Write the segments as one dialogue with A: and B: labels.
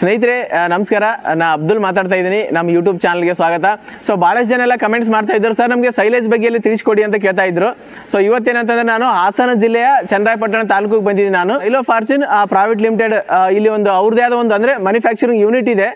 A: ಸ್ನೇಹಿತರೆ ನಮಸ್ಕಾರ. ನಾ ಅಬ್ದುಲ್ ಮಾತಾಡ್ತಾ ಇದ್ದೀನಿ. ನಮ್ಮ ಯೂಟ್ಯೂಬ್ ಚಾನಲ್ಗೆ ಸ್ವಾಗತ. ಸೊ ಭಾಳಷ್ಟು ಜನ ಎಲ್ಲ ಕಮೆಂಟ್ಸ್ ಮಾಡ್ತಾ ಇದ್ರು ಸರ್ ನಮಗೆ ಸೈಲೇಜ್ ಬಗ್ಗೆ ಎಲ್ಲ ತಿಳಿಸ್ಕೊಡಿ ಅಂತ ಕೇಳ್ತಾ ಇದ್ರು. ಸೊ ಇವತ್ತೇನಂತಂದ್ರೆ ನಾನು ಹಾಸನ ಜಿಲ್ಲೆಯ ಚಂದ್ರಾಯಪಟ್ಟಣ ತಾಲೂಕಿಗೆ ಬಂದಿದ್ದೀನಿ ನಾನು. ಇಲ್ಲೋ ಫಾರ್ಚೂನ್ ಪ್ರೈವೇಟ್ ಲಿಮಿಟೆಡ್ ಇಲ್ಲಿ ಒಂದು ಅವ್ರದೇ ಆದ ಒಂದು ಅಂದರೆ ಮ್ಯಾನುಫ್ಯಾಕ್ಚರಿಂಗ್ ಯೂನಿಟ್ ಇದೆ.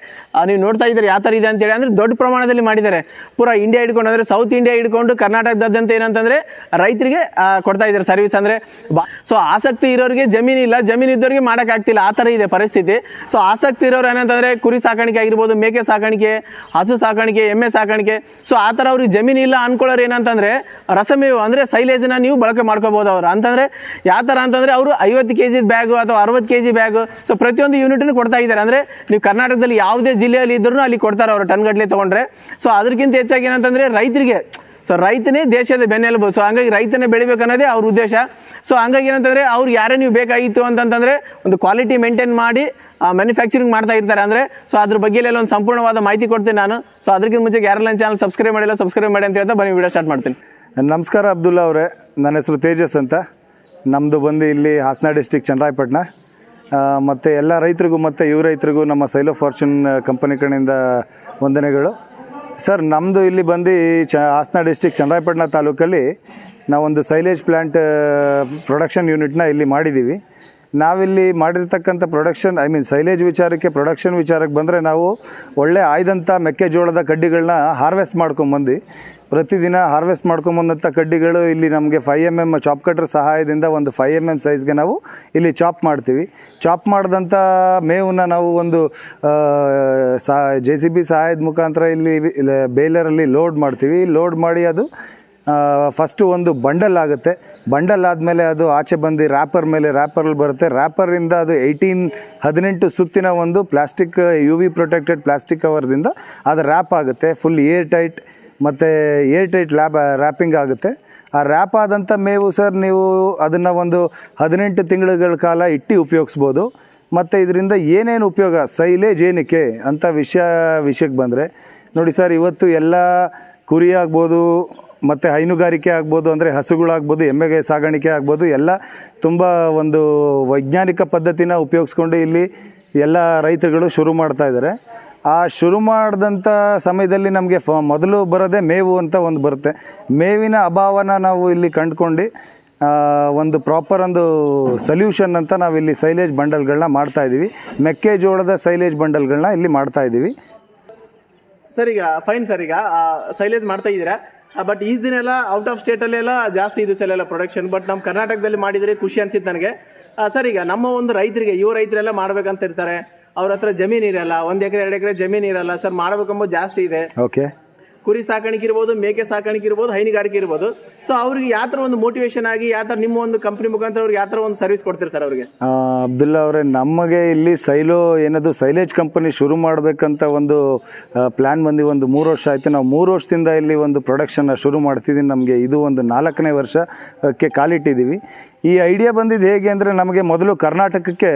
A: ನೀವು ನೋಡ್ತಾ ಇದ್ದಾರೆ ಯಾವ ಥರ ಇದೆ ಅಂತೇಳಿ ಅಂದರೆ ದೊಡ್ಡ ಪ್ರಮಾಣದಲ್ಲಿ ಮಾಡಿದ್ದಾರೆ. ಪೂರಾ ಇಂಡಿಯಾ ಹಿಡ್ಕೊಂಡು, ಅಂದರೆ ಸೌತ್ ಇಂಡಿಯಾ ಹಿಡ್ಕೊಂಡು, ಕರ್ನಾಟಕದಾದ್ಯಂತ ಏನಂತಂದರೆ ರೈತರಿಗೆ ಕೊಡ್ತಾ ಇದ್ದಾರೆ ಸರ್ವಿಸ್ ಅಂದರೆ ಬಾ ಸೊ ಆಸಕ್ತಿ ಇರೋರಿಗೆ ಜಮೀನಿಲ್ಲ. ಜಮೀನು ಇದ್ದವರಿಗೆ ಮಾಡೋಕ್ಕಾಗ್ತಿಲ್ಲ. ಆ ಥರ ಇದೆ ಪರಿಸ್ಥಿತಿ. ಸೊ ಆಸಕ್ತಿ ಇರೋರು ಏನಂತಂದರೆ ಕುರಿ ಸಾಕಾಣಿಕೆ ಆಗಿರ್ಬೋದು, ಮೇಕೆ ಸಾಕಾಣಿಕೆ, ಹಸು ಸಾಕಾಣಿಕೆ, ಎಮ್ಮೆ ಸಾಕಾಣಿಕೆ. ಸೊ ಆ ಥರ ಅವ್ರಿಗೆ ಜಮೀನು ಇಲ್ಲ ಅನ್ಕೊಳ್ಳೋರು ಏನಂತಂದರೆ ರಸಮೇವು ಅಂದರೆ ಸೈಲೇಜನ್ನ ನೀವು ಬಳಕೆ ಮಾಡ್ಕೋಬೋದು ಅವರು. ಅಂತಂದರೆ ಯಾವ ಥರ ಅಂತಂದರೆ ಅವರು ಐವತ್ತು ಕೆ ಜಿ ಬ್ಯಾಗು ಅಥವಾ ಅರವತ್ತು ಕೆ ಜಿ ಬ್ಯಾಗು ಸೊ ಪ್ರತಿಯೊಂದು ಯೂನಿಟನ್ನು ಕೊಡ್ತಾ ಇದ್ದಾರೆ. ಅಂದರೆ ನೀವು ಕರ್ನಾಟಕದಲ್ಲಿ ಯಾವುದೇ ಜಿಲ್ಲೆಯಲ್ಲಿ ಇದ್ರೂ ಅಲ್ಲಿ ಕೊಡ್ತಾರೆ ಅವರು ಟನ್ ಗಟ್ಟಲೆ ತೊಗೊಂಡ್ರೆ. ಸೊ ಅದಕ್ಕಿಂತ ಹೆಚ್ಚಾಗಿ ಏನಂತಂದರೆ ರೈತರಿಗೆ ಸೊ ರೈತನೇ ದೇಶದ ಬೆನ್ನೆಲುಬು. ಸೊ ಹಂಗಾಗಿ ರೈತನೇ ಬೆಳಿಬೇಕು ಅನ್ನೋದೇ ಅವ್ರ ಉದ್ದೇಶ. ಸೊ ಹಂಗಾಗಿ ಏನಂತಂದರೆ ಅವ್ರು ಯಾರೇ ನೀವು ಬೇಕಾಗಿತ್ತು ಅಂತಂತಂದರೆ ಒಂದು ಕ್ವಾಲಿಟಿ ಮೇಂಟೈನ್ ಮಾಡಿ ಮ್ಯಾನುಫ್ಯಾಕ್ಚರಿಂಗ್ ಮಾಡ್ತಾ ಇರ್ತಾರೆ. ಅಂದರೆ ಸೊ ಅದ್ರ ಬಗ್ಗೆ ಎಲ್ಲ ಒಂದು ಸಂಪೂರ್ಣವಾದ ಮಾಹಿತಿ ಕೊಡ್ತೀನಿ ನಾನು. ಸೊ ಅದಕ್ಕಿಂತ ಮುಂಚೆ ಗ್ಯಾರಲೈನ್ ಚಾನಲ್ ಸಬ್ಸ್ಕ್ರೈಬ್ ಮಾಡಿಲ್ಲ ಸಬ್ಸ್ಕ್ರೈಬ್ ಮಾಡಿ ಅಂತ ಹೇಳ್ತಾ ಬನ್ನಿ ವಿಡಿಯೋ ಸ್ಟಾರ್ಟ್ ಮಾಡ್ತೀನಿ.
B: ನಮಸ್ಕಾರ ಅಬ್ದುಲ್ಲಾ ಅವರೇ. ನನ್ನ ಹೆಸರು ತೇಜಸ್ ಅಂತ. ನಮ್ಮದು ಬಂದು ಇಲ್ಲಿ ಹಾಸನ ಡಿಸ್ಟಿಕ್ ಚನ್ನರಾಯಪಟ್ಟಣ. ಮತ್ತು ಎಲ್ಲ ರೈತರಿಗೂ ಮತ್ತು ಯುವ ರೈತರಿಗೂ ನಮ್ಮ ಸೈಲೋ ಫಾರ್ಚೂನ್ ಕಂಪನಿ ಕಡೆಯಿಂದ ವಂದನೆಗಳು. ಸರ್ ನಮ್ಮದು ಇಲ್ಲಿ ಬಂದು ಚ, ಹಾಸನ ಡಿಸ್ಟಿಕ್ ಚನ್ನರಾಯಪಟ್ಟಣ ತಾಲೂಕಲ್ಲಿ ನಾವೊಂದು ಸೈಲೇಜ್ ಪ್ಲ್ಯಾಂಟ್ ಪ್ರೊಡಕ್ಷನ್ ಯೂನಿಟ್ನ ಇಲ್ಲಿ ಮಾಡಿದ್ದೀವಿ. ನಾವಿಲ್ಲಿ ಮಾಡಿರ್ತಕ್ಕಂಥ ಪ್ರೊಡಕ್ಷನ್ ಐ ಮೀನ್ ಸೈಲೇಜ್ ವಿಚಾರಕ್ಕೆ ಪ್ರೊಡಕ್ಷನ್ ವಿಚಾರಕ್ಕೆ ಬಂದರೆ ನಾವು ಒಳ್ಳೆ ಆಯ್ದಂಥ ಮೆಕ್ಕೆಜೋಳದ ಕಡ್ಡಿಗಳನ್ನ ಹಾರ್ವೆಸ್ಟ್ ಮಾಡ್ಕೊಂಬಂದು ಪ್ರತಿದಿನ ಹಾರ್ವೆಸ್ಟ್ ಮಾಡ್ಕೊಂಬಂದಂಥ ಕಡ್ಡಿಗಳು ಇಲ್ಲಿ ನಮಗೆ ಫೈ ಎಂ ಎಂ ಚಾಪ್ ಕಟ್ರ್ ಸಹಾಯದಿಂದ ಒಂದು ಫೈವ್ ಎಂ ಎಂ ಸೈಜ್ಗೆ ನಾವು ಇಲ್ಲಿ ಚಾಪ್ ಮಾಡ್ತೀವಿ. ಚಾಪ್ ಮಾಡಿದಂಥ ಮೇವನ್ನ ನಾವು ಒಂದು ಸಹ ಜೆ ಸಿ ಬಿ ಸಹಾಯದ ಮುಖಾಂತರ ಇಲ್ಲಿ ಬೇಲರಲ್ಲಿ ಲೋಡ್ ಮಾಡ್ತೀವಿ. ಲೋಡ್ ಮಾಡಿ ಅದು ಫಸ್ಟು ಒಂದು ಬಂಡಲ್ ಆಗುತ್ತೆ. ಬಂಡಲ್ ಆದಮೇಲೆ ಅದು ಆಚೆ ಬಂದು ರ್ಯಾಪರ್ ಮೇಲೆ ರ್ಯಾಪರಲ್ಲಿ ಬರುತ್ತೆ. ರ್ಯಾಪರಿಂದ ಅದು ಏಯ್ಟೀನ್ ಹದಿನೆಂಟು ಸುತ್ತಿನ ಒಂದು plastic U V protected plastic ಕವರ್ಸಿಂದ ಅದು ರ್ಯಾಪ್ ಆಗುತ್ತೆ. ಫುಲ್ ಏರ್ ಟೈಟ್ ಮತ್ತು ಏರ್ ಟೈಟ್ ಲ್ಯಾಬ್ ರ್ಯಾಪಿಂಗ್ ಆಗುತ್ತೆ. ಆ ರ್ಯಾಪ್ ಆದಂಥ ಮೇವು ಸರ್ ನೀವು ಅದನ್ನು ಒಂದು ಹದಿನೆಂಟು ತಿಂಗಳುಗಳ ಕಾಲ ಇಟ್ಟು ಉಪಯೋಗಿಸ್ಬೋದು. ಮತ್ತು ಇದರಿಂದ ಏನೇನು ಉಪಯೋಗ? ಸೈಲೇಜ್ ಏನಕ್ಕೆ ಅಂತ ವಿಷಯ, ವಿಷಯಕ್ಕೆ ಬಂದರೆ. ನೋಡಿ ಸರ್ ಇವತ್ತು ಎಲ್ಲ ಕುರಿ ಆಗ್ಬೋದು ಮತ್ತು ಹೈನುಗಾರಿಕೆ ಆಗ್ಬೋದು ಅಂದರೆ ಹಸುಗಳಾಗ್ಬೋದು ಎಮ್ಮೆಗೆ ಸಾಗಾಣಿಕೆ ಆಗ್ಬೋದು, ಎಲ್ಲ ತುಂಬ ಒಂದು ವೈಜ್ಞಾನಿಕ ಪದ್ಧತಿನ ಉಪಯೋಗಿಸ್ಕೊಂಡು ಇಲ್ಲಿ ಎಲ್ಲ ರೈತರುಗಳು ಶುರು ಮಾಡ್ತಾ ಇದ್ದಾರೆ. ಆ ಶುರು ಮಾಡಿದಂಥ ಸಮಯದಲ್ಲಿ ನಮಗೆ ಫ, ಮೊದಲು ಬರೋದೇ ಮೇವು ಅಂತ ಒಂದು ಬರುತ್ತೆ. ಮೇವಿನ ಅಭಾವನ ನಾವು ಇಲ್ಲಿ ಕಂಡುಕೊಂಡು ಒಂದು ಪ್ರಾಪರ್ ಒಂದು ಸೊಲ್ಯೂಷನ್ ಅಂತ ನಾವು ಇಲ್ಲಿ ಸೈಲೇಜ್ ಬಂಡಲ್ಗಳನ್ನ ಮಾಡ್ತಾ ಇದ್ದೀವಿ ಮೆಕ್ಕೆಜೋಳದ ಸೈಲೇಜ್ ಬಂಡಲ್ಗಳನ್ನ ಇಲ್ಲಿ ಮಾಡ್ತಾ ಇದ್ದೀವಿ
A: ಸರ್ ಈಗ ಫೈನ್ ಸರ್ ಈಗ ಸೈಲೇಜ್ ಮಾಡ್ತಾ ಇದ್ದೀರಾ? ಬಟ್ ಈ ದಿನ ಎಲ್ಲ ಔಟ್ ಆಫ್ ಸ್ಟೇಟಲ್ಲೆಲ್ಲ ಜಾಸ್ತಿ ಇದು ಸಲ ಎಲ್ಲ ಪ್ರೊಡಕ್ಷನ್ ಬಟ್ ನಮ್ಮ ಕರ್ನಾಟಕದಲ್ಲಿ ಮಾಡಿದರೆ ಖುಷಿ ಅನ್ಸಿತ್ತು ನನಗೆ. ಸರ್ ಈಗ ನಮ್ಮ ಒಂದು ರೈತರಿಗೆ, ಯುವ ರೈತರೆಲ್ಲ ಮಾಡ್ಬೇಕಂತ ಇರ್ತಾರೆ. ಅವ್ರ ಹತ್ರ ಜಮೀನು ಇರಲ್ಲ, ಒಂದು ಎಕರೆ, ಎರಡು ಎಕರೆ ಜಮೀನು ಇರಲ್ಲ. ಸರ್ ಮಾಡ್ಬೇಕೆಂಬ ಜಾಸ್ತಿ ಇದೆ.
B: ಓಕೆ
A: ಕುರಿ ಸಾಕಾಣಿಕೆ ಇರ್ಬೋದು, ಮೇಕೆ ಸಾಕಾಣಿಕೆ ಇರ್ಬೋದು, ಹೈನುಗಾರಿಕೆ ಇರ್ಬೋದು. ಸೊ ಅವ್ರಿಗೆ ಯಾವ ಥರ ಒಂದು ಮೋಟಿವೇಶನ್ ಆಗಿ, ಯಾವ ನಿಮ್ಮ ಒಂದು ಕಂಪ್ನಿ ಮುಖಾಂತರ ಅವ್ರಿಗೆ ಯಾವ ಥರ ಒಂದು ಸರ್ವಿಸ್ ಕೊಡ್ತೀರಿ ಸರ್ ಅವ್ರಿಗೆ?
B: ಅಬ್ದುಲ್ಲಾ ಅವರೇ, ನಮಗೆ ಇಲ್ಲಿ ಸೈಲೋ ಏನದು, ಸೈಲೇಜ್ ಕಂಪನಿ ಶುರು ಮಾಡಬೇಕಂತ ಒಂದು ಪ್ಲ್ಯಾನ್ ಬಂದು ಒಂದು ಮೂರು ವರ್ಷ ಆಯಿತು. ನಾವು ಮೂರು ವರ್ಷದಿಂದ ಇಲ್ಲಿ ಒಂದು ಪ್ರೊಡಕ್ಷನ್ನ ಶುರು ಮಾಡ್ತಿದ್ದೀನಿ ನಮಗೆ ಇದು ಒಂದು ನಾಲ್ಕನೇ ವರ್ಷಕ್ಕೆ ಕಾಲಿಟ್ಟಿದ್ದೀವಿ ಈ ಐಡಿಯಾ ಬಂದಿದ್ದು ಹೇಗೆ ಅಂದರೆ, ನಮಗೆ ಮೊದಲು ಕರ್ನಾಟಕಕ್ಕೆ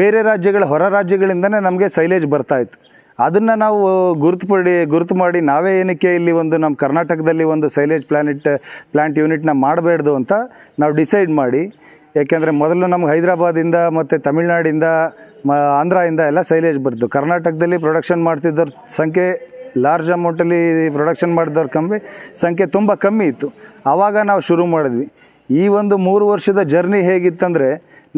B: ಬೇರೆ ರಾಜ್ಯಗಳ ಹೊರ ರಾಜ್ಯಗಳಿಂದನೇ ನಮಗೆ ಸೈಲೇಜ್ ಬರ್ತಾ ಇತ್ತು. ಅದನ್ನು ನಾವು ಗುರುತುಪಡಿ ಗುರುತು ಮಾಡಿ ನಾವೇ ಏನಕ್ಕೆ ಇಲ್ಲಿ ಒಂದು ನಮ್ಮ ಕರ್ನಾಟಕದಲ್ಲಿ ಒಂದು ಸೈಲೇಜ್ ಪ್ಲಾನೆಟ್ ಪ್ಲಾಂಟ್ ಯೂನಿಟ್ನ ಮಾಡಬೇಡ್ದು ಅಂತ ನಾವು ಡಿಸೈಡ್ ಮಾಡಿ. ಏಕೆಂದರೆ ಮೊದಲು ನಮ್ಗೆ ಹೈದರಾಬಾದಿಂದ ಮತ್ತು ತಮಿಳ್ನಾಡಿಂದ, ಮ, ಆಂಧ್ರದಿಂದ ಎಲ್ಲ ಸೈಲೇಜ್ ಬರ್ತು ಕರ್ನಾಟಕದಲ್ಲಿ ಪ್ರೊಡಕ್ಷನ್ ಮಾಡ್ತಿದ್ದವ್ರ ಸಂಖ್ಯೆ ಲಾರ್ಜ್ ಅಮೌಂಟಲ್ಲಿ ಪ್ರೊಡಕ್ಷನ್ ಮಾಡಿದವ್ರ ಕಮ್ಮಿ, ಸಂಖ್ಯೆ ತುಂಬ ಕಮ್ಮಿ ಇತ್ತು. ಆವಾಗ ನಾವು ಶುರು ಮಾಡಿದ್ವಿ. ಈ ಒಂದು ಮೂರು ವರ್ಷದ ಜರ್ನಿ ಹೇಗಿತ್ತಂದರೆ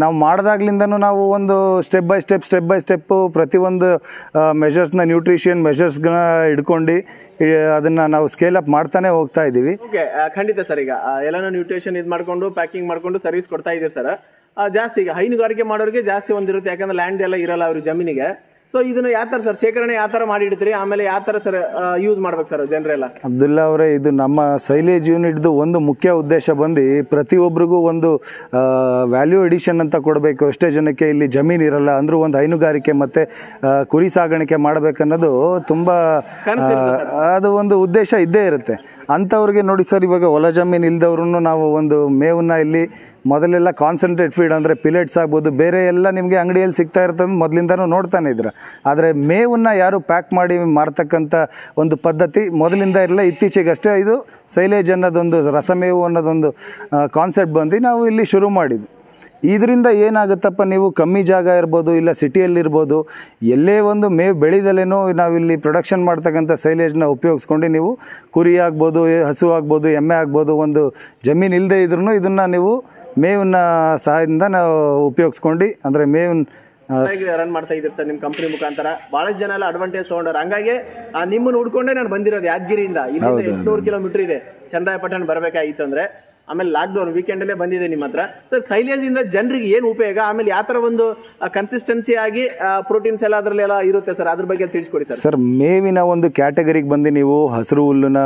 B: ನಾವು ಮಾಡಿದಾಗ್ಲಿಂದನೂ ನಾವು ಒಂದು step by step step by step ಪ್ರತಿಯೊಂದು ಮೆಷರ್ಸ್ನ ನ್ಯೂಟ್ರಿಷಿಯನ್ ಮೆಷರ್ಸ್ಗಳನ್ನ ಇಟ್ಕೊಂಡು ಅದನ್ನು ನಾವು ಸ್ಕೇಲ್ ಅಪ್ ಮಾಡ್ತಾನೆ ಹೋಗ್ತಾ ಇದ್ದೀವಿ.
A: ಓಕೆ ಖಂಡಿತ ಸರ್ ಈಗ ಎಲ್ಲನೂ ಎಲ್ಲಾನು ನ್ಯೂಟ್ರಿಷನ್ ಇದು ಮಾಡಿಕೊಂಡು ಪ್ಯಾಕಿಂಗ್ ಮಾಡಿಕೊಂಡು ಸರ್ವಿಸ್ ಕೊಡ್ತಾ ಇದ್ದೀರಿ ಸರ್. ಜಾಸ್ತಿ ಈಗ ಹೈನುಗಾರಿಕೆ ಮಾಡೋರಿಗೆ ಜಾಸ್ತಿ ಒಂದಿರುತ್ತೆ, ಯಾಕಂದ್ರೆ ಲ್ಯಾಂಡ್ ಎಲ್ಲ ಇರಲ್ಲ ಅವ್ರ ಜಮೀನಿಗೆ. ಸೊ ಇದನ್ನ ಯಾವ ಥರ ಸರ್ ಶೇಖರಣೆ ಯಾವ ಥರ ಮಾಡಿ ಇಡ್ತೀರಿ? ಆಮೇಲೆ ಯಾವ ಥರ ಸರ್ ಯೂಸ್ ಮಾಡ್ಬೇಕು ಸರ್ ಜನರೆಲ್ಲ
B: ಅಬ್ದುಲ್ಲಾ ಅವರೇ ಇದು ನಮ್ಮ ಸೈಲೇಜ್ ಯೂನಿಟ್ದು ಒಂದು ಮುಖ್ಯ ಉದ್ದೇಶ ಬಂದು ಪ್ರತಿಯೊಬ್ಬರಿಗೂ ಒಂದು ವ್ಯಾಲ್ಯೂ ಎಡಿಷನ್ ಅಂತ ಕೊಡಬೇಕು. ಎಷ್ಟೇ ಜನಕ್ಕೆ ಇಲ್ಲಿ ಜಮೀನು ಇರಲ್ಲ ಅಂದರೂ ಒಂದು ಹೈನುಗಾರಿಕೆ ಮತ್ತು ಕುರಿ ಸಾಗಾಣಿಕೆ ಮಾಡಬೇಕನ್ನೋದು ತುಂಬ ಅದು ಒಂದು ಉದ್ದೇಶ ಇದ್ದೇ ಇರುತ್ತೆ. ಅಂಥವ್ರಿಗೆ ನೋಡಿ ಸರ್ ಇವಾಗ ಹೊಲ ಜಮೀನು ಇಲ್ದವ್ರು ನಾವು ಒಂದು ಮೇವನ್ನ ಇಲ್ಲಿ ಮೊದಲೆಲ್ಲ ಕಾನ್ಸಂಟ್ರೇಟ್ ಫೀಡ್ ಅಂದರೆ ಪಿಲೆಟ್ಸ್ ಆಗ್ಬೋದು, ಬೇರೆ ಎಲ್ಲ ನಿಮಗೆ ಅಂಗಡಿಯಲ್ಲಿ ಸಿಗ್ತಾ ಇರ್ತದೆ ಮೊದಲಿಂದನೂ ನೋಡ್ತಾನೆ ಇದ್ರೆ. ಆದರೆ ಮೇವನ್ನು ಯಾರು ಪ್ಯಾಕ್ ಮಾಡಿ ಮಾರ್ತಕ್ಕಂಥ ಒಂದು ಪದ್ಧತಿ ಮೊದಲಿಂದ ಇರಲ್ಲ ಇತ್ತೀಚೆಗಷ್ಟೇ ಇದು ಸೈಲೇಜ್ ಅನ್ನೋದೊಂದು, ರಸಮೇವು ಅನ್ನೋದೊಂದು ಕಾನ್ಸೆಪ್ಟ್ ಬಂದು ನಾವು ಇಲ್ಲಿ ಶುರು ಮಾಡಿದ್ವಿ. ಇದರಿಂದ ಏನಾಗುತ್ತಪ್ಪ ನೀವು ಕಮ್ಮಿ ಜಾಗ ಇರ್ಬೋದು ಇಲ್ಲ ಸಿಟಿಯಲ್ಲಿರ್ಬೋದು ಎಲ್ಲೇ ಒಂದು ಮೇವು ಬೆಳೆದಲ್ಲೇನೋ ನಾವಿಲ್ಲಿ ಪ್ರೊಡಕ್ಷನ್ ಮಾಡ್ತಕ್ಕಂಥ ಸೈಲೇಜ್ನ ಉಪಯೋಗಿಸ್ಕೊಂಡು ನೀವು ಕುರಿ ಆಗ್ಬೋದು ಹಸು ಆಗ್ಬೋದು ಎಮ್ಮೆ ಆಗ್ಬೋದು ಒಂದು ಜಮೀನು ಇಲ್ಲದೆ ಇದ್ರೂ ಇದನ್ನು ನೀವು ಮೇವಿನ ಸಹಾಯದಿಂದ ನಾವು ಉಪಯೋಗಿಸ್ಕೊಂಡು ಅಂದರೆ ಮೇವಿನ
A: ರನ್ ಮಾಡ್ತಾ ಇದ್ದೀರಿ ಸರ್ ನಿಮ್ಮ ಕಂಪನಿ ಮುಖಾಂತರ. ಬಹಳಷ್ಟು ಜನ ಎಲ್ಲ ಅಡ್ವಾಂಟೇಜ್ ತೊಗೊಂಡ್ರೆ ಹಂಗಾಗಿ ಆ, ನಿಮ್ಮನ್ನ ಹುಡ್ಕೊಂಡೇ ನಾನು ಬಂದಿರೋದು ಯಾದಗಿರಿಯಿಂದ. ಇಲ್ಲಿಂದ ಎಂಟುನೂರು ಕಿಲೋಮೀಟರ್ ಇದೆ. ಚಂದ್ರಾಯಪಟ್ಟಣ ಬರಬೇಕಾಗಿತ್ತು ಅಂದ್ರೆ. ಆಮೇಲೆ ಲಾಕ್ಡೌನ್ ವೀಕೆಂಡ್ ಅಲ್ಲೇ ಬಂದಿದೆ ನಿಮ್ಮ ಹತ್ರ. ಸರ್ ಸೈಲೇಜ್ ಇಂದ ಜನರಿಗೆ ಏನು ಉಪಯೋಗ? ಆಮೇಲೆ ಯಾವ ಥರ ಒಂದು ಕನ್ಸಿಸ್ಟೆನ್ಸಿ ಆಗಿ ಪ್ರೋಟೀನ್ಸ್ ಎಲ್ಲ ಅದರಲ್ಲಿ ಎಲ್ಲ ಇರುತ್ತೆ ಸರ್? ಅದ್ರ ಬಗ್ಗೆ ತಿಳಿಸ್ಕೊಡಿ ಸರ್.
B: ಸರ್, ಮೇವಿನ ಒಂದು ಕ್ಯಾಟಗರಿಗೆ ಬಂದು ನೀವು ಹಸಿರು ಹುಲ್ಲನ್ನ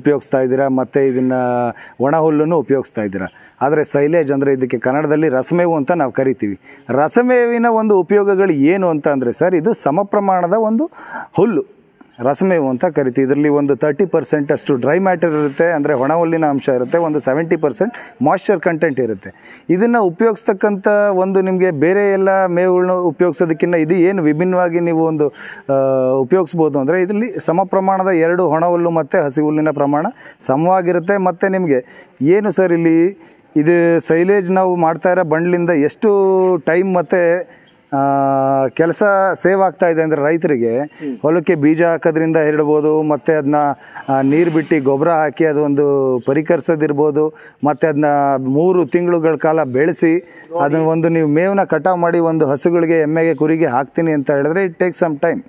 B: ಉಪಯೋಗಿಸ್ತಾ ಇದ್ದೀರಾ, ಮತ್ತು ಇದನ್ನು ಒಣ ಹುಲ್ಲನ್ನು ಉಪಯೋಗಿಸ್ತಾ ಇದ್ದೀರಾ? ಆದರೆ ಸೈಲೇಜ್ ಅಂದರೆ ಇದಕ್ಕೆ ಕನ್ನಡದಲ್ಲಿ ರಸಮೇವು ಅಂತ ನಾವು ಕರಿತೀವಿ. ರಸಮೇವಿನ ಒಂದು ಉಪಯೋಗಗಳು ಏನು ಅಂತ ಅಂದರೆ ಸರ್, ಇದು ಸಮ ಪ್ರಮಾಣದ ಒಂದು ಹುಲ್ಲು. ರಸಮೇವು ಅಂತ ಕರಿತೀವಿ. ಇದರಲ್ಲಿ ಒಂದು ತರ್ಟಿ ಪರ್ಸೆಂಟ್ ಅಷ್ಟು ಡ್ರೈ ಮ್ಯಾಟರ್ ಇರುತ್ತೆ. ಅಂದರೆ ಒಣ ಹುಲ್ಲಿನ ಅಂಶ ಇರುತ್ತೆ. ಒಂದು ಸೆವೆಂಟಿ ಪರ್ಸೆಂಟ್ ಮಾಯ್ಶ್ಚರ್ ಕಂಟೆಂಟ್ ಇರುತ್ತೆ. ಇದನ್ನು ಉಪಯೋಗಿಸ್ತಕ್ಕಂಥ ಒಂದು ನಿಮಗೆ ಬೇರೆ ಎಲ್ಲ ಮೇವುಗಳನ್ನ ಉಪಯೋಗಿಸೋದಕ್ಕಿಂತ ಇದು ಏನು ವಿಭಿನ್ನವಾಗಿ ನೀವು ಒಂದು ಉಪಯೋಗಿಸ್ಬೋದು ಅಂದರೆ ಇದರಲ್ಲಿ ಸಮ ಪ್ರಮಾಣದ ಎರಡು ಒಣ ಹುಲ್ಲು ಮತ್ತು ಹಸಿ ಹುಲ್ಲಿನ ಪ್ರಮಾಣ ಸಮವಾಗಿರುತ್ತೆ. ಮತ್ತು ನಿಮಗೆ ಏನು ಸರ್ ಇಲ್ಲಿ ಇದು ಸೈಲೇಜ್ ನಾವು ಮಾಡ್ತಾ ಇರೋ ಬಂಡ್ಲಿಂದ ಎಷ್ಟು ಟೈಮ್ ಮತ್ತು ಕೆಲಸ ಸೇವ್ ಆಗ್ತಾ ಇದೆ ಅಂದರೆ ರೈತರಿಗೆ ಹೊಲಕ್ಕೆ ಬೀಜ ಹಾಕೋದ್ರಿಂದ ಹೇಳ್ಬೋದು ಮತ್ತು ಅದನ್ನ ನೀರು ಬಿಟ್ಟು ಗೊಬ್ಬರ ಹಾಕಿ ಅದೊಂದು ಪರಿಕರಿಸೋದಿರ್ಬೋದು ಮತ್ತು ಅದನ್ನ ಮೂರು ತಿಂಗಳುಗಳ ಕಾಲ ಬೆಳೆಸಿ ಅದನ್ನ ಒಂದು ನೀವು ಮೇವನ್ನ ಕಟಾವು ಮಾಡಿ ಒಂದು ಹಸುಗಳಿಗೆ ಎಮ್ಮೆಗೆ ಕುರಿಗೆ ಹಾಕ್ತೀನಿ ಅಂತ ಹೇಳಿದ್ರೆ ಇಟ್ ಟೇಕ್ ಸಮ್ ಟೈಮ್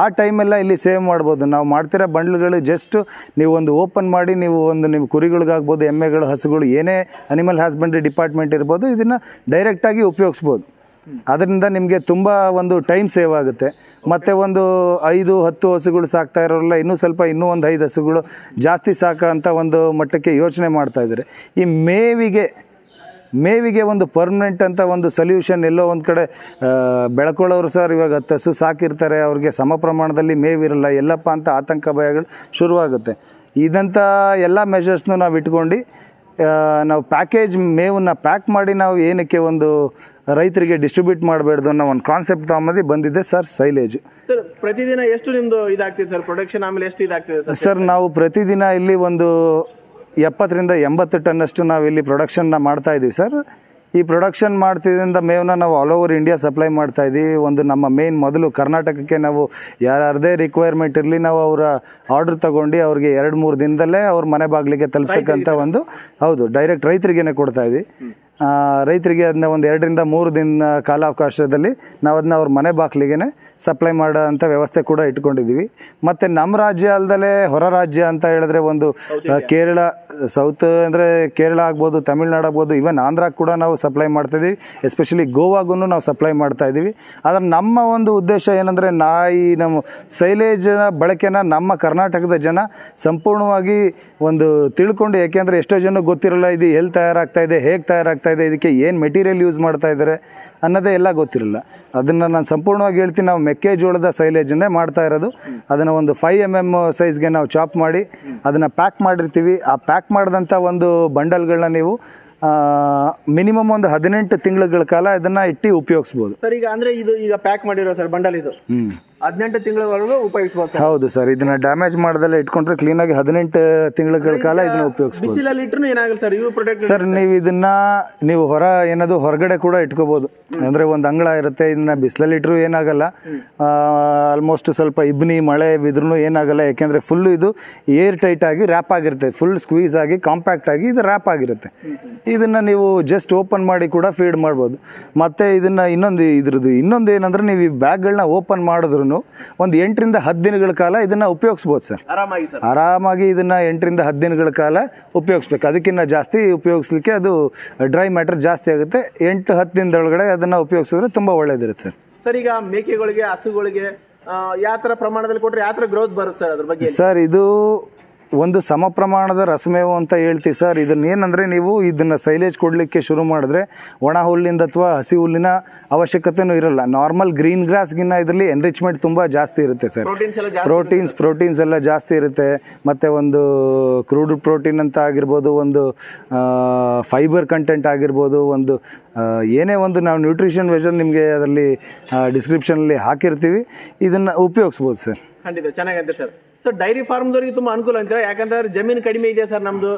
B: ಆ ಟೈಮೆಲ್ಲ ಇಲ್ಲಿ ಸೇವ್ ಮಾಡ್ಬೋದು. ನಾವು ಮಾಡ್ತಿರೋ ಬಂಡ್ಲುಗಳು ಜಸ್ಟ್ ನೀವು ಒಂದು ಓಪನ್ ಮಾಡಿ ನೀವು ಒಂದು ನಿಮ್ಮ ಕುರಿಗಳಿಗಾಗ್ಬೋದು ಎಮ್ಮೆಗಳು ಹಸುಗಳು ಏನೇ ಅನಿಮಲ್ ಹಸ್ಬೆಂಡ್ರಿ ಡಿಪಾರ್ಟ್ಮೆಂಟ್ ಇರ್ಬೋದು ಇದನ್ನು ಡೈರೆಕ್ಟಾಗಿ ಉಪಯೋಗಿಸ್ಬೋದು. ಅದರಿಂದ ನಿಮಗೆ ತುಂಬ ಒಂದು ಟೈಮ್ ಸೇವ್ ಆಗುತ್ತೆ. ಮತ್ತು ಒಂದು ಐದು, ಹತ್ತು ಹಸುಗಳು ಸಾಕ್ತಾ ಇರೋರೆಲ್ಲ, ಇನ್ನೂ ಸ್ವಲ್ಪ, ಇನ್ನೂ ಒಂದು ಐದು ಹಸುಗಳು ಜಾಸ್ತಿ ಸಾಕೋ ಅಂತ ಒಂದು ಮಟ್ಟಕ್ಕೆ ಯೋಚನೆ ಮಾಡ್ತಾ ಇದ್ದಾರೆ. ಈ ಮೇವಿಗೆ ಮೇವಿಗೆ ಒಂದು ಪರ್ಮನೆಂಟ್ ಅಂತ ಒಂದು ಸೊಲ್ಯೂಷನ್ ಎಲ್ಲೋ ಒಂದು ಕಡೆ ಬೆಳ್ಕೊಳ್ಳೋರು ಸರ್ ಇವಾಗ ಹತ್ತು ಹಸು ಸಾಕಿರ್ತಾರೆ, ಅವ್ರಿಗೆ ಸಮ ಪ್ರಮಾಣದಲ್ಲಿ ಮೇವಿರಲ್ಲ ಎಲ್ಲಪ್ಪ ಅಂತ ಆತಂಕ ಭಯಗಳು ಶುರುವಾಗುತ್ತೆ. ಇದಂಥ ಎಲ್ಲ ಮೆಷರ್ಸ್ನು ನಾವು ಇಟ್ಕೊಂಡು ನಾವು ಪ್ಯಾಕೇಜ್ ಮೇವನ್ನ ಪ್ಯಾಕ್ ಮಾಡಿ ನಾವು ಏನಕ್ಕೆ ಒಂದು ರೈತರಿಗೆ ಡಿಸ್ಟ್ರಿಬ್ಯೂಟ್ ಮಾಡಬೇಡ್ದು ಅನ್ನೋ ಒಂದು ಕಾನ್ಸೆಪ್ಟ್ ತಗೊಂಬಂದು ಬಂದಿದೆ ಸರ್ ಸೈಲೇಜ್
A: ಸರ್ ಪ್ರತಿದಿನ ಎಷ್ಟು ನಿಮ್ಮದು ಇದಾಗ್ತಿದೆ ಸರ್ ಪ್ರೊಡಕ್ಷನ್ ಆಮೇಲೆ ಎಷ್ಟು ಇದಾಗ್ತಿದೆ ಸರ್
B: ನಾವು ಪ್ರತಿದಿನ ಇಲ್ಲಿ ಒಂದು ಎಪ್ಪತ್ತರಿಂದ ಎಂಬತ್ತು ಟನ್ನಷ್ಟು ನಾವು ಇಲ್ಲಿ ಪ್ರೊಡಕ್ಷನ್ನ ಮಾಡ್ತಾ ಇದ್ದೀವಿ ಸರ್ ಈ ಪ್ರೊಡಕ್ಷನ್ ಮಾಡ್ತಿದ್ದರಿಂದ ಮೇವನ್ನ ನಾವು ಆಲ್ ಓವರ್ ಇಂಡಿಯಾ ಸಪ್ಲೈ ಮಾಡ್ತಾ ಇದ್ದೀವಿ. ಒಂದು ನಮ್ಮ ಮೇನ್ ಮೊದಲು ಕರ್ನಾಟಕಕ್ಕೆ ನಾವು ಯಾರದೇ ರಿಕ್ವೈರ್ಮೆಂಟ್ ಇರಲಿ ನಾವು ಅವರ ಆರ್ಡರ್ ತಗೊಂಡು ಅವ್ರಿಗೆ ಎರಡು ಮೂರು ದಿನದಲ್ಲೇ ಅವ್ರ ಮನೆ ಬಾಗಿಲಿಗೆ ತಲುಪಿಸಕ್ಕಂಥ ಒಂದು ಹೌದು ಡೈರೆಕ್ಟ್ ರೈತರಿಗೇನೆ ಕೊಡ್ತಾ ಇದ್ವಿ ಆ, ರೈತರಿಗೆ ಅದನ್ನ ಒಂದು ಎರಡರಿಂದ ಮೂರು ದಿನ ಕಾಲಾವಕಾಶದಲ್ಲಿ ನಾವು ಅದನ್ನ ಅವ್ರ ಮನೆ ಬಾಗಿಲಿಗೆ ಸಪ್ಲೈ ಮಾಡೋ ಅಂಥ ವ್ಯವಸ್ಥೆ ಕೂಡ ಇಟ್ಕೊಂಡಿದ್ದೀವಿ ಮತ್ತು ನಮ್ಮ ರಾಜ್ಯ ಅಲ್ಲದೆ ಹೊರ ರಾಜ್ಯ ಅಂತ ಹೇಳಿದ್ರೆ ಒಂದು ಕೇರಳ ಸೌತ್ ಅಂದರೆ ಕೇರಳ ಆಗ್ಬೋದು ತಮಿಳ್ನಾಡು ಆಗ್ಬೋದು ಇವನ್ ಆಂಧ್ರ ಕೂಡ ನಾವು ಸಪ್ಲೈ ಮಾಡ್ತಾಯಿದ್ದೀವಿ ಎಸ್ಪೆಷಲಿ ಗೋವಾಗೂ ನಾವು ಸಪ್ಲೈ ಮಾಡ್ತಾ ಇದ್ದೀವಿ ಆದರೆ ನಮ್ಮ ಒಂದು ಉದ್ದೇಶ ಏನಂದರೆ ನಾ ಈ ನಮ್ಮ ಸೈಲೇಜ್ನ ಬಳಕೆನ ನಮ್ಮ ಕರ್ನಾಟಕದ ಜನ ಸಂಪೂರ್ಣವಾಗಿ ಒಂದು ತಿಳ್ಕೊಂಡು ಯಾಕೆಂದರೆ ಎಷ್ಟೋ ಜನ ಗೊತ್ತಿರಲ್ಲ ಇದು ಎಲ್ಲಿ ತಯಾರಾಗ್ತಾ ಇದೆ ಹೇಗೆ ತಯಾರಾಗ್ತಾ ಇದೆ ಇದಕ್ಕೆ ಏನು ಮೆಟೀರಿಯಲ್ ಯೂಸ್ ಮಾಡ್ತಾ ಇದ್ದಾರೆ ಅನ್ನೋದೇ ಎಲ್ಲ ಗೊತ್ತಿರಲಿಲ್ಲ ಅದನ್ನು ನಾನು ಸಂಪೂರ್ಣವಾಗಿ ಹೇಳ್ತೀನಿ ನಾವು ಮೆಕ್ಕೆಜೋಳದ ಸೈಲೇಜನ್ನೇ ಮಾಡ್ತಾ ಇರೋದು. ಅದನ್ನು ಒಂದು ಫೈವ್ ಎಂ ಎಂ ಸೈಜ್ಗೆ ನಾವು ಚಾಪ್ ಮಾಡಿ ಅದನ್ನು ಪ್ಯಾಕ್ ಮಾಡಿರ್ತೀವಿ. ಆ ಪ್ಯಾಕ್ ಮಾಡಿದಂಥ ಒಂದು ಬಂಡಲ್ಗಳನ್ನ ನೀವು ಮಿನಿಮಮ್ ಒಂದು ಹದಿನೆಂಟು ತಿಂಗಳುಗಳ ಕಾಲ ಇದನ್ನ ಇಟ್ಟು ಉಪಯೋಗಿಸ್ಬೋದು.
A: ಸರ್ ಈಗ ಅಂದ್ರೆ ಇದು ಈಗ ಪ್ಯಾಕ್ ಮಾಡಿರೋ ಸರ್ ಬಂಡಲ್ ಇದು. ಹದಿನೆಂಟು ತಿಂಗಳವರೆಗೂ ಉಪಯೋಗಿಸಬಹುದು ಸರ್.
B: ಹೌದು ಸರ್ ಇದನ್ನ ಡ್ಯಾಮೇಜ್ ಮಾಡದೆಲ್ಲ ಇಟ್ಕೊಂಡ್ರೆ ಕ್ಲೀನ್ ಆಗಿ ಹದಿನೆಂಟು ತಿಂಗಳ ಕಾಲ ಇದನ್ನ ಉಪಯೋಗಿಸಬಹುದು
A: ಬಿಸಿಲಲ್ಲಿ ಏನಾಗಲ್ಲ ಸರ್ ಇವು ಪ್ರೊಟೆಕ್ಟ್
B: ಸರ್ ನೀವು ಇದನ್ನ ನೀವು ಹೊರ ಏನದು ಹೊರಗಡೆ ಕೂಡ ಇಟ್ಕೋಬಹುದು ಅಂದ್ರೆ ಒಂದು ಅಂಗಳ ಇರುತ್ತೆ ಇದನ್ನ ಬಿಸಿಲಲ್ಲಿ ಇಟ್ಟರು ಏನಾಗಲ್ಲ. ಆಲ್ಮೋಸ್ಟ್ ಸ್ವಲ್ಪ ಇಬ್ನಿ ಮಳೆ ಬಿದ್ರೂ ಏನಾಗಲ್ಲ ಯಾಕೆಂದ್ರೆ ಫುಲ್ ಇದು ಏರ್ ಟೈಟ್ ಆಗಿ ರ್ಯಾಪ್ ಆಗಿರುತ್ತೆ. ಫುಲ್ ಸ್ಕ್ವೀಸ್ ಆಗಿ ಕಾಂಪ್ಯಾಕ್ಟ್ ಆಗಿ ಇದು ರ್ಯಾಪ್ ಆಗಿರುತ್ತೆ. ಇದನ್ನ ನೀವು ಜಸ್ಟ್ ಓಪನ್ ಮಾಡಿ ಕೂಡ ಫೀಡ್ ಮಾಡ್ಬೋದು. ಮತ್ತೆ ಇದನ್ನ ಇನ್ನೊಂದು ಇದ್ರದ್ದು ಇನ್ನೊಂದು ಏನಂದ್ರೆ ನೀವು ಈ ಬ್ಯಾಗ್ಗಳನ್ನ ಓಪನ್ ಮಾಡಿದ್ರು ಒಂದು ಎಂಟರಿಂದ ಹತ್ತು ದಿನಗಳ ಕಾಲ ಇದನ್ನ ಉಪಯೋಗಿಸ್ಬೋದು ಸರ್.
A: ಆರಾಮಾಗಿ ಸರ್.
B: ಆರಾಮಾಗಿ ಇದನ್ನ ಎಂಟರಿಂದ ಹತ್ತು ದಿನಗಳ ಕಾಲ ಉಪಯೋಗಿಸ್ಬೇಕು. ಅದಕ್ಕಿಂತ ಜಾಸ್ತಿ ಉಪಯೋಗಿಸ್ಲಿಕ್ಕೆ ಅದು ಡ್ರೈ ಮ್ಯಾಟರ್ ಜಾಸ್ತಿ ಆಗುತ್ತೆ. ಎಂಟು ಹತ್ತು ದಿನದೊಳಗಡೆ ಅದನ್ನು ಉಪಯೋಗಿಸಿದ್ರೆ ತುಂಬ ಒಳ್ಳೇದಿರುತ್ತೆ ಸರ್.
A: ಸರ್ ಈಗ ಮೇಕೆಗಳಿಗೆ ಹಸುಗಳಿಗೆ ಯಾವ ಪ್ರಮಾಣದಲ್ಲಿ ಕೊಟ್ಟರೆ ಯಾವ ಥರ ಗ್ರೋತ್ ಬರುತ್ತೆ ಸರ್ ಅದ್ರ ಬಗ್ಗೆ?
B: ಸರ್ ಇದು ಒಂದು ಸಮ ಪ್ರಮಾಣದ ರಸಮೇವು ಅಂತ ಹೇಳ್ತೀವಿ ಸರ್ ಇದನ್ನ ಏನಂದರೆ ನೀವು ಇದನ್ನ ಸೈಲೇಜ್ ಕೊಡಲಿಕ್ಕೆ ಶುರು ಮಾಡಿದ್ರೆ ಒಣ ಹುಲ್ಲಿಂದ ಅಥವಾ ಹಸಿ ಹುಲ್ಲಿನ ಅವಶ್ಯಕತೆಯೂ ಇರಲ್ಲ. ನಾರ್ಮಲ್ ಗ್ರೀನ್ ಗ್ರಾಸ್ಗಿನ್ನ ಇದರಲ್ಲಿ ಎನ್ರಿಚ್ಮೆಂಟ್ ತುಂಬ ಜಾಸ್ತಿ ಇರುತ್ತೆ ಸರ್.
A: ಪ್ರೋಟೀನ್ಸ್
B: ಪ್ರೋಟೀನ್ಸ್ ಎಲ್ಲ ಜಾಸ್ತಿ ಇರುತ್ತೆ. ಮತ್ತು ಒಂದು ಕ್ರೂಡ್ ಪ್ರೋಟೀನ್ ಅಂತ ಆಗಿರ್ಬೋದು ಒಂದು ಫೈಬರ್ ಕಂಟೆಂಟ್ ಆಗಿರ್ಬೋದು ಒಂದು ಏನೇ ಒಂದು ನಾವು ನ್ಯೂಟ್ರಿಷನ್ ವೆಜನ್ ನಿಮಗೆ ಅದರಲ್ಲಿ ಡಿಸ್ಕ್ರಿಪ್ಷನಲ್ಲಿ ಹಾಕಿರ್ತೀವಿ. ಇದನ್ನು ಉಪಯೋಗಿಸ್ಬೋದು ಸರ್.
A: ಖಂಡಿತ. ಚೆನ್ನಾಗಂತೆ ಸರ್. ಸೊ ಡೈರಿ ಫಾರ್ಮ್ದವ್ರಿಗೆ ತುಂಬ ಅನುಕೂಲ ಅಂತೀರಾ? ಯಾಕಂದ್ರೆ ಜಮೀನು ಕಡಿಮೆ ಇದೆ ಸರ್ ನಮ್ದು.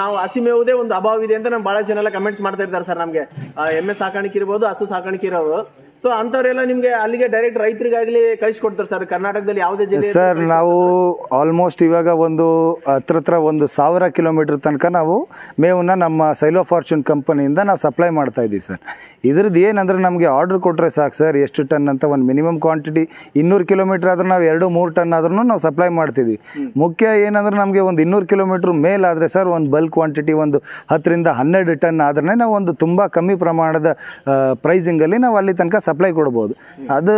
A: ನಾವು ಹಸಿ ಮೇವುದೇ ಒಂದು ಅಭಾವ ಇದೆ ಅಂತ ನಮ್ಮ ಬಹಳ ಜನ ಎಲ್ಲ ಕಮೆಂಟ್ಸ್ ಮಾಡ್ತಾ ಇರ್ತಾರೆ ಸರ್ ನಮಗೆ. ಎಮ್ಮೆ ಸಾಕಾಣಿಕೆ ಇರ್ಬೋದು, ಹಸು ಸಾಕಾಣಿಕೆ ಇರೋರು ಸೊ ಅಂಥವ್ರೆಲ್ಲ ನಿಮ್ಗೆ ಅಲ್ಲಿಗೆ ಡೈರೆಕ್ಟ್ ರೈತರಿಗಾಗ್ಲಿ ಕಳಿಸ್ಕೊಡ್ತಾರೆ ಸರ್ ಕರ್ನಾಟಕದಲ್ಲಿ ಯಾವುದೇ ಜಿಲ್ಲೆ
B: ಸರ್ ನಾವು ಆಲ್ಮೋಸ್ಟ್ ಇವಾಗ ಒಂದು ಹತ್ರ ಹತ್ರ ಒಂದು ಸಾವಿರ ಕಿಲೋಮೀಟರ್ ತನಕ ನಾವು ಮೇವನ್ನ ನಮ್ಮ ಸೈಲೋ ಫಾರ್ಚೂನ್ ಕಂಪನಿಯಿಂದ ನಾವು ಸಪ್ಲೈ ಮಾಡ್ತಾ ಇದ್ದೀವಿ ಸರ್ ಇದ್ರದ್ದು ಏನಂದ್ರೆ ನಮಗೆ ಆರ್ಡರ್ ಕೊಟ್ಟರೆ ಸಾಕು ಸರ್ ಎಷ್ಟು ಟನ್ ಅಂತ ಒಂದು ಮಿನಿಮಮ್ ಕ್ವಾಂಟಿಟಿ ಇನ್ನೂರು ಕಿಲೋಮೀಟರ್ ಆದ್ರೂ ನಾವು ಎರಡು ಮೂರು ಟನ್ ಆದ್ರೂ ನಾವು ಸಪ್ಲೈ ಮಾಡ್ತಿದ್ವಿ ಮುಖ್ಯ ಏನಂದ್ರೆ ನಮಗೆ ಒಂದು ಇನ್ನೂರು ಕಿಲೋಮೀಟ್ರ್ ಮೇಲಾದರೆ ಸರ್ ಒಂದು ಬಲ್ಕ್ ಕ್ವಾಂಟಿಟಿ ಒಂದು ಹತ್ತರಿಂದ ಹನ್ನೆರಡು ಟನ್ ಆದ್ರೆ ನಾವು ಒಂದು ತುಂಬ ಕಮ್ಮಿ ಪ್ರಮಾಣದ ಪ್ರೈಸಿಂಗಲ್ಲಿ ನಾವು ಅಲ್ಲಿ ತನಕ ಸಪ್ಲೈ ಕೊಡ್ಬೋದು. ಅದು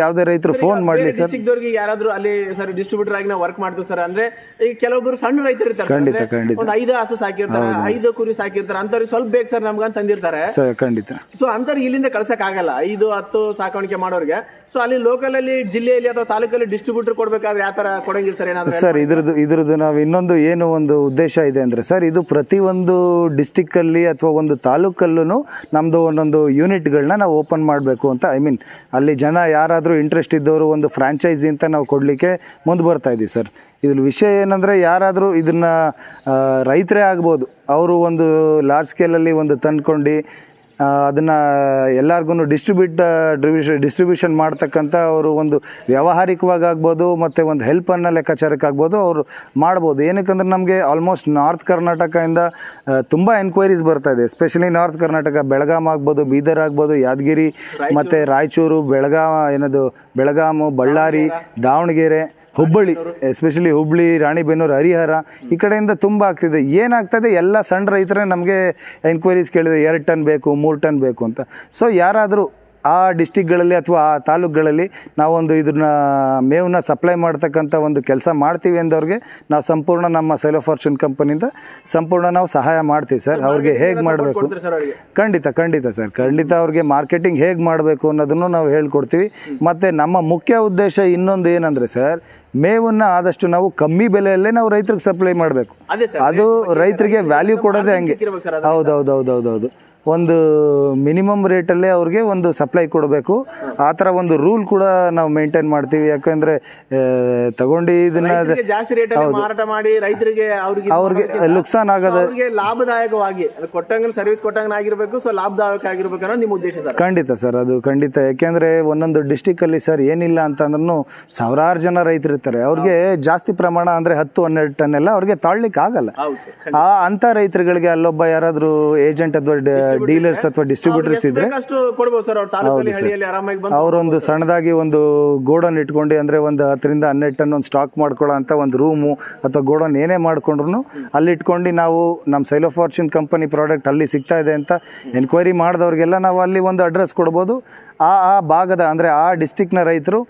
B: ಯಾವುದೇ ರೈತರು ಫೋನ್ ಮಾಡಲಿ ಸರ್.
A: ಡಿಸ್ಟ್ರಿಕ್ಟ್ದವ್ರಿಗೆ ಯಾರಾದ್ರೂ ಅಲ್ಲಿ ಸರ್ ಡಿಸ್ಟ್ರಿಬ್ಯೂಟರ್ ಆಗಿ ನಾವು ವರ್ಕ್ ಮಾಡ್ತೀವಿ ಸರ್ ಅಂದ್ರೆ ಈಗ ಕೆಲವೊಬ್ಬರು ಸಣ್ಣ ರೈತರು ಇರ್ತಾರೆ.
B: ಖಂಡಿತ, ಖಂಡಿತ.
A: ಒಂದು ಐದು ಹಸು ಸಾಕಿರ್ತಾರೆ ಐದು ಕುರಿ ಸಾಕಿರ್ತಾರೆ ಅಂತವ್ರಿಗೆ ಸ್ವಲ್ಪ ಬೇಕು ಸರ್ ನಮ್ಗಂತ ತಂದಿರ್ತಾರೆ.
B: ಸರ್ ಖಂಡಿತ.
A: ಸೊ ಅಂತವ್ರಿಗೆ ಇಲ್ಲಿಂದ ಕಳ್ಸಕ್ ಆಗಲ್ಲ. ಐದು ಹತ್ತು ಸಾಕಾಣಿಕೆ ಮಾಡೋರಿಗೆ. ಸೊ ಅಲ್ಲಿ ಲೋಕಲ್ ಅಲ್ಲಿ ಜಿಲ್ಲೆಯಲ್ಲಿ ಅಥವಾ ತಾಲೂಕಲ್ಲಿ ಡಿಸ್ಟ್ರಿಬ್ಯೂಟರ್ ಕೊಡ್ಬೇಕಾದ್ರೆ ಯಾವ ತರ ಕೊಡಂಗಿಲ್ಲ ಸರ್ ಏನಾದ್ರು
B: ಸರ್ ಇದ್ರದ್ದು ಇದ್ರದ್ದು ನಾವು ಇನ್ನೊಂದು ಏನು ಒಂದು ಉದ್ದೇಶ ಇದೆ ಅಂದ್ರೆ ಸರ್ ಇದು ಪ್ರತಿ ಒಂದು ಡಿಸ್ಟಿಕ್ ಅಲ್ಲಿ ಅಥವಾ ಒಂದು ತಾಲೂಕಲ್ಲೂ ನಮ್ದು ಒಂದೊಂದು ಯೂನಿಟ್ಗಳನ್ನ ನಾವು ಓಪನ್ ಮಾಡಬೇಕು ಅಂತ ಐ ಮೀನ್ ಅಲ್ಲಿ ಜನ ಯಾರಾದರೂ ಇಂಟ್ರೆಸ್ಟ್ ಇದ್ದವರು ಒಂದು ಫ್ರ್ಯಾಂಚೈಸಿ ಅಂತ ನಾವು ಕೊಡಲಿಕ್ಕೆ ಮುಂದೆ ಬರ್ತಾ ಇದ್ದೀವಿ ಸರ್ ಇದ್ರ ವಿಷಯ ಏನಂದರೆ ಯಾರಾದರೂ ಇದನ್ನು ರೈತರೇ ಆಗ್ಬೋದು. ಅವರು ಒಂದು ಲಾರ್ಜ್ ಸ್ಕೇಲಲ್ಲಿ ಒಂದು ತಂದ್ಕೊಂಡು ಅದನ್ನು ಎಲ್ಲರಿಗೂ ಡಿಸ್ಟ್ರಿಬ್ಯೂಟ್ ಡಿಸ್ಟ್ರಿಬ್ಯೂಷನ್ ಮಾಡ್ತಕ್ಕಂಥ ಅವರು ಒಂದು ವ್ಯಾವಹಾರಿಕವಾಗಿ ಆಗ್ಬೋದು ಮತ್ತು ಒಂದು ಹೆಲ್ಪನ್ನು ಲೆಕ್ಕಾಚಾರಕ್ಕೆ ಆಗ್ಬೋದು ಅವರು ಮಾಡ್ಬೋದು. ಏನಕ್ಕಂದ್ರೆ ನಮಗೆ ಆಲ್ಮೋಸ್ಟ್ ನಾರ್ತ್ ಕರ್ನಾಟಕದಿಂದ ತುಂಬ ಎನ್ಕ್ವೈರೀಸ್ ಬರ್ತಾ ಇದೆ. ಎಸ್ಪೆಷಲಿ ನಾರ್ತ್ ಕರ್ನಾಟಕ ಬೆಳಗಾಂ ಆಗ್ಬೋದು ಬೀದರ್ ಆಗ್ಬೋದು ಯಾದಗಿರಿ ಮತ್ತು ರಾಯಚೂರು ಬೆಳಗಾಂ ಏನದು ಬೆಳಗಾಮು ಬಳ್ಳಾರಿ ದಾವಣಗೆರೆ. ಹುಬ್ಬಳ್ಳಿ ಎಸ್ಪೆಷಲಿ ಹುಬ್ಬಳ್ಳಿ ರಾಣಿಬೆನ್ನೂರು ಹರಿಹರ ಈ ಕಡೆಯಿಂದ ತುಂಬ ಆಗ್ತಿದೆ. ಏನಾಗ್ತದೆ? ಎಲ್ಲ ಸಣ್ಣ ರೈತರೇ ನಮಗೆ ಎನ್ಕ್ವೈರೀಸ್ ಕೇಳಿದೆ ಎರಡು ಟನ್ ಬೇಕು ಮೂರು ಟನ್ ಬೇಕು ಅಂತ. ಸೊ ಯಾರಾದರೂ ಆ ಡಿಸ್ಟಿಕ್ಗಳಲ್ಲಿ ಅಥವಾ ಆ ತಾಲೂಕುಗಳಲ್ಲಿ ನಾವೊಂದು ಇದನ್ನ ಮೇವನ್ನ ಸಪ್ಲೈ ಮಾಡ್ತಕ್ಕಂಥ ಒಂದು ಕೆಲಸ ಮಾಡ್ತೀವಿ ಅಂದವ್ರಿಗೆ ನಾವು ಸಂಪೂರ್ಣ ನಮ್ಮ ಸೈಲೋ ಫಾರ್ಚೂನ್ ಕಂಪನಿಯಿಂದ ಸಂಪೂರ್ಣ ನಾವು ಸಹಾಯ ಮಾಡ್ತೀವಿ ಸರ್ ಅವ್ರಿಗೆ ಹೇಗೆ ಮಾಡಬೇಕು? ಖಂಡಿತ ಖಂಡಿತ ಸರ್ ಖಂಡಿತ ಅವ್ರಿಗೆ ಮಾರ್ಕೆಟಿಂಗ್ ಹೇಗೆ ಮಾಡಬೇಕು ಅನ್ನೋದನ್ನು ನಾವು ಹೇಳ್ಕೊಡ್ತೀವಿ. ಮತ್ತು ನಮ್ಮ ಮುಖ್ಯ ಉದ್ದೇಶ ಇನ್ನೊಂದು ಏನಂದರೆ ಸರ್ ಮೇವನ್ನ ಆದಷ್ಟು ನಾವು ಕಮ್ಮಿ ಬೆಲೆಯಲ್ಲೇ ನಾವು ರೈತರಿಗೆ ಸಪ್ಲೈ ಮಾಡಬೇಕು.
A: ಅದೇ
B: ರೈತರಿಗೆ ವ್ಯಾಲ್ಯೂ ಕೊಡೋದೇ ಹಂಗೆ.
A: ಹೌದೌದು ಸರ್
B: ಒಂದು ಮಿನಿಮಮ್ ರೇಟಲ್ಲೇ ಅವ್ರಿಗೆ ಒಂದು ಸಪ್ಲೈ ಕೊಡಬೇಕು. ಆ ಥರ ಒಂದು ರೂಲ್ ಕೂಡ ನಾವು ಮೇಂಟೈನ್ ಮಾಡ್ತೀವಿ. ಯಾಕಂದರೆ ತಗೊಂಡು ಇದನ್ನ
A: ಜಾಸ್ತಿ ರೇಟ್ ಮಾರಾಟ ಮಾಡಿ ರೈತರಿಗೆ ಅವ್ರಿಗೆ
B: ಅವ್ರಿಗೆ ನುಕ್ಸಾನ್ ಆಗೋದು
A: ಅವ್ರಿಗೆ ಲಾಭದಾಯಕವಾಗಿ ಕೊಟ್ಟಂಗ ಸರ್ವಿಸ್ ಕೊಟ್ಟಂಗ ಆಗಿರಬೇಕು ಸೊ ಲಾಭದಾಯಕ ಆಗಿರ್ಬೇಕು ಅನ್ನೋದು ನಿಮ್ಮ ಉದ್ದೇಶ ಸರ್.
B: ಖಂಡಿತ ಸರ್ ಅದು ಖಂಡಿತ. ಯಾಕೆಂದರೆ ಒಂದೊಂದು ಡಿಸ್ಟಿಕಲ್ಲಿ ಸರ್ ಏನಿಲ್ಲ ಅಂತಂದ್ರೂ ಸಾವಿರಾರು ಜನ ರೈತರು ಇರ್ತಾರೆ. ಅವ್ರಿಗೆ ಜಾಸ್ತಿ ಪ್ರಮಾಣ ಅಂದರೆ ಹತ್ತು ಹನ್ನೆರಡು ಟನ್ ಎಲ್ಲ ಅವ್ರಿಗೆ ತಾಳ್ಲಿಕ್ಕೆ ಆಗಲ್ಲ ಆ ಅಂಥ ರೈತರುಗಳಿಗೆ ಅಲ್ಲೊಬ್ಬ ಯಾರಾದರೂ ಏಜೆಂಟ್ ಅಥವಾ ಡೀಲರ್ಸ್ ಅಥವಾ ಡಿಸ್ಟ್ರಿಬ್ಯೂಟರ್ಸ್ ಇದ್ರೆ
A: ಬೇಕಷ್ಟು ಕೊಡ್ಬೋದು ಸರ್ ಅವ್ರ ತಾಲೂಕಲ್ಲಿ ಹಳ್ಳಿಯಲ್ಲಿ ಆರಾಮಾಗಿ ಬಂದು
B: ಅವರೊಂದು ಸಣ್ಣದಾಗಿ ಒಂದು ಗೋಡನ್ ಇಟ್ಕೊಂಡು ಅಂದರೆ ಒಂದು ಹತ್ತರಿಂದ ಹನ್ನೆರಡು ಟನ್ ಒಂದು ಸ್ಟಾಕ್ ಮಾಡ್ಕೊಳ್ಳೋ ಅಂತ ಒಂದು ರೂಮು ಅಥವಾ ಗೋಡನ್ ಏನೇ ಮಾಡ್ಕೊಂಡ್ರು ಅಲ್ಲಿ ಇಟ್ಕೊಂಡು ನಾವು ನಮ್ಮ ಸೈಲೋ ಫಾರ್ಚೂನ್ ಕಂಪನಿ ಪ್ರಾಡಕ್ಟ್ ಅಲ್ಲಿ ಸಿಗ್ತಾ ಇದೆ ಅಂತ ಎನ್ಕ್ವೈರಿ ಮಾಡಿದವ್ರಿಗೆಲ್ಲ ನಾವು ಅಲ್ಲಿ ಒಂದು ಅಡ್ರೆಸ್ ಕೊಡ್ಬೋದು. ಆ ಆ ಭಾಗದ ಅಂದರೆ ಆ ಡಿಸ್ಟಿಕ್ನ ರೈತರು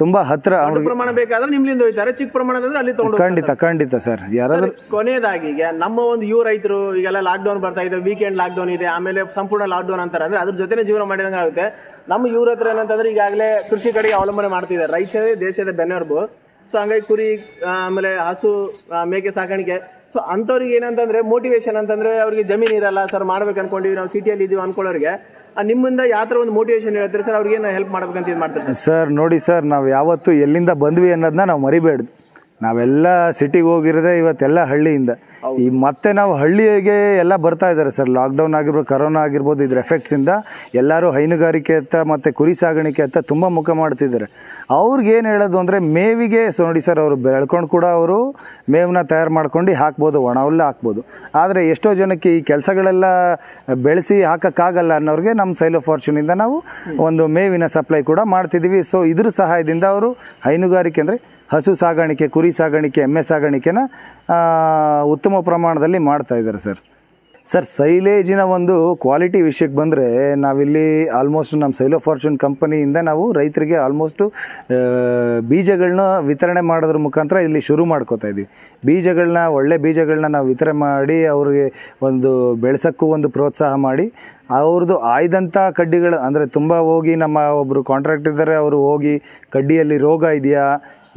B: ತುಂಬ ಹತ್ರ
A: ದೊಡ್ಡ ಪ್ರಮಾಣ ಬೇಕಾದ್ರೆ ನಿಮ್ಲಿಂದ ಹೋಯ್ತಾರೆ ಚಿಕ್ಕ ಪ್ರಮಾಣದಂದ್ರೆ ಅಲ್ಲಿ ತಗೊಂಡು
B: ಖಂಡಿತ ಖಂಡಿತ ಸರ್. ಯಾರಾದ್ರೂ
A: ಕೊನೆಯದಾಗಿ ಈಗ ನಮ್ಮ ಒಂದು ಯುವ ರೈತರು ಈಗೆಲ್ಲ ಲಾಕ್ ಡೌನ್ ಬರ್ತಾ ಇದೆ ವೀಕೆಂಡ್ ಲಾಕ್ ಡೌನ್ ಇದೆ ಆಮೇಲೆ ಸಂಪೂರ್ಣ ಲಾಕ್ ಡೌನ್ ಅಂತಾರೆ. ಅಂದ್ರೆ ಅದ್ರ ಜೊತೆ ಜೀವನ ಮಾಡಿದಂಗೆ ಆಗುತ್ತೆ. ನಮ್ಮ ಯುವ ಹತ್ರ ಏನಂತಂದ್ರೆ ಈಗಾಗಲೇ ಕೃಷಿ ಕಡೆಗೆ ಅವಲಂಬನೆ ಮಾಡ್ತಿದ್ದಾರೆ ರೈತರೇ ದೇಶದ ಬೆನ್ನೆಲುಬು. ಸೊ ಹಂಗಾಗಿ ಕುರಿ ಆಮೇಲೆ ಹಸು ಮೇಕೆ ಸಾಕಾಣಿಕೆ. ಸೊ ಅಂಥವ್ರಿಗೆ ಏನಂತಂದ್ರೆ ಮೋಟಿವೇಶನ್ ಅಂತಂದ್ರೆ ಅವ್ರಿಗೆ ಜಮೀನು ಇರಲ್ಲ ಸರ್ ಮಾಡ್ಬೇಕು ಅನ್ಕೊಂಡಿವಿ ನಾವು ಸಿಟಿಯಲ್ಲಿ ಇದೀವಿ ಅನ್ಕೊಳ್ಳೋರಿಗೆ ನಿಮ್ಮಿಂದ ಯಾವ ಥರ ಒಂದು ಮೋಟಿವೇಶನ್ ಹೇಳ್ತಾರೆ ಸರ್ ಅವ್ರಿಗೆ ಹೆಲ್ಪ್ ಮಾಡ್ಬೇಕಂತ ಇದು ಮಾಡ್ತಾರೆ ಸರ್,
B: ನೋಡಿ ಸರ್, ನಾವು ಯಾವತ್ತು ಎಲ್ಲಿಂದ ಬಂದ್ವಿ ಅನ್ನೋದನ್ನ ನಾವು ಮರಿಬೇಡ್ದು. ನಾವೆಲ್ಲ ಸಿಟಿಗೆ ಹೋಗಿರೋದೇ ಇವತ್ತೆಲ್ಲ ಹಳ್ಳಿಯಿಂದ. ಈ ಮತ್ತೆ ನಾವು ಹಳ್ಳಿಗೆ ಎಲ್ಲ ಬರ್ತಾ ಇದ್ದಾರೆ ಸರ್. ಲಾಕ್ಡೌನ್ ಆಗಿರ್ಬೋದು ಕರೋನಾ ಆಗಿರ್ಬೋದು ಇದ್ರ ಎಫೆಕ್ಟ್ಸಿಂದ ಎಲ್ಲರೂ ಹೈನುಗಾರಿಕೆ ಅತ್ತ ಮತ್ತು ಕುರಿ ಸಾಗಾಣಿಕೆ ಅತ್ತ ತುಂಬ ಮುಖ ಮಾಡ್ತಿದ್ದಾರೆ. ಅವ್ರಿಗೆ ಏನು ಹೇಳೋದು ಅಂದರೆ ಮೇವಿಗೆ ಸೊ ನೋಡಿ ಸರ್ ಅವರು ಬೆಳ್ಕೊಂಡು ಕೂಡ ಅವರು ಮೇವನ್ನ ತಯಾರು ಮಾಡ್ಕೊಂಡು ಹಾಕ್ಬೋದು ಒಣ ಹುಲ್ಲು ಹಾಕ್ಬೋದು. ಆದರೆ ಎಷ್ಟೋ ಜನಕ್ಕೆ ಈ ಕೆಲಸಗಳೆಲ್ಲ ಬೆಳೆಸಿ ಹಾಕೋಕ್ಕಾಗಲ್ಲ ಅನ್ನೋರಿಗೆ ನಮ್ಮ ಸೈಲೋ ಫಾರ್ಚೂನಿಂದ ನಾವು ಒಂದು ಮೇವಿನ ಸಪ್ಲೈ ಕೂಡ ಮಾಡ್ತಿದ್ದೀವಿ ಸೊ ಇದ್ರ ಸಹಾಯದಿಂದ ಅವರು ಹೈನುಗಾರಿಕೆ ಅಂದರೆ ಹಸು ಸಾಗಾಣಿಕೆ, ಕುರಿ ಸಾಗಾಣಿಕೆ, ಎಮ್ಮೆ ಸಾಗಾಣಿಕೆನ ಉತ್ತಮ ಪ್ರಮಾಣದಲ್ಲಿ ಮಾಡ್ತಾ ಇದ್ದಾರೆ ಸರ್. ಸರ್, ಸೈಲೇಜಿನ ಒಂದು ಕ್ವಾಲಿಟಿ ವಿಷಯಕ್ಕೆ ಬಂದರೆ ನಾವಿಲ್ಲಿ ಆಲ್ಮೋಸ್ಟ್ ನಮ್ಮ ಸೈಲೋ ಫಾರ್ಚೂನ್ ಕಂಪನಿಯಿಂದ ನಾವು ರೈತರಿಗೆ ಆಲ್ಮೋಸ್ಟು ಬೀಜಗಳನ್ನ ವಿತರಣೆ ಮಾಡೋದ್ರ ಮುಖಾಂತರ ಇಲ್ಲಿ ಶುರು ಮಾಡ್ಕೋತಾ ಇದ್ದೀವಿ. ಬೀಜಗಳನ್ನ ಒಳ್ಳೆ ಬೀಜಗಳನ್ನ ನಾವು ವಿತರಣೆ ಮಾಡಿ, ಅವ್ರಿಗೆ ಒಂದು ಬೆಳೆಸೋಕ್ಕೂ ಒಂದು ಪ್ರೋತ್ಸಾಹ ಮಾಡಿ ಅವ್ರದ್ದು ಆಯ್ದಂಥ ಕಡ್ಡಿಗಳು, ಅಂದರೆ ತುಂಬ ಹೋಗಿ ನಮ್ಮ ಒಬ್ಬರು ಕಾಂಟ್ರಾಕ್ಟ್ ಇದ್ದಾರೆ, ಅವರು ಹೋಗಿ ಕಡ್ಡಿಯಲ್ಲಿ ರೋಗ ಇದೆಯಾ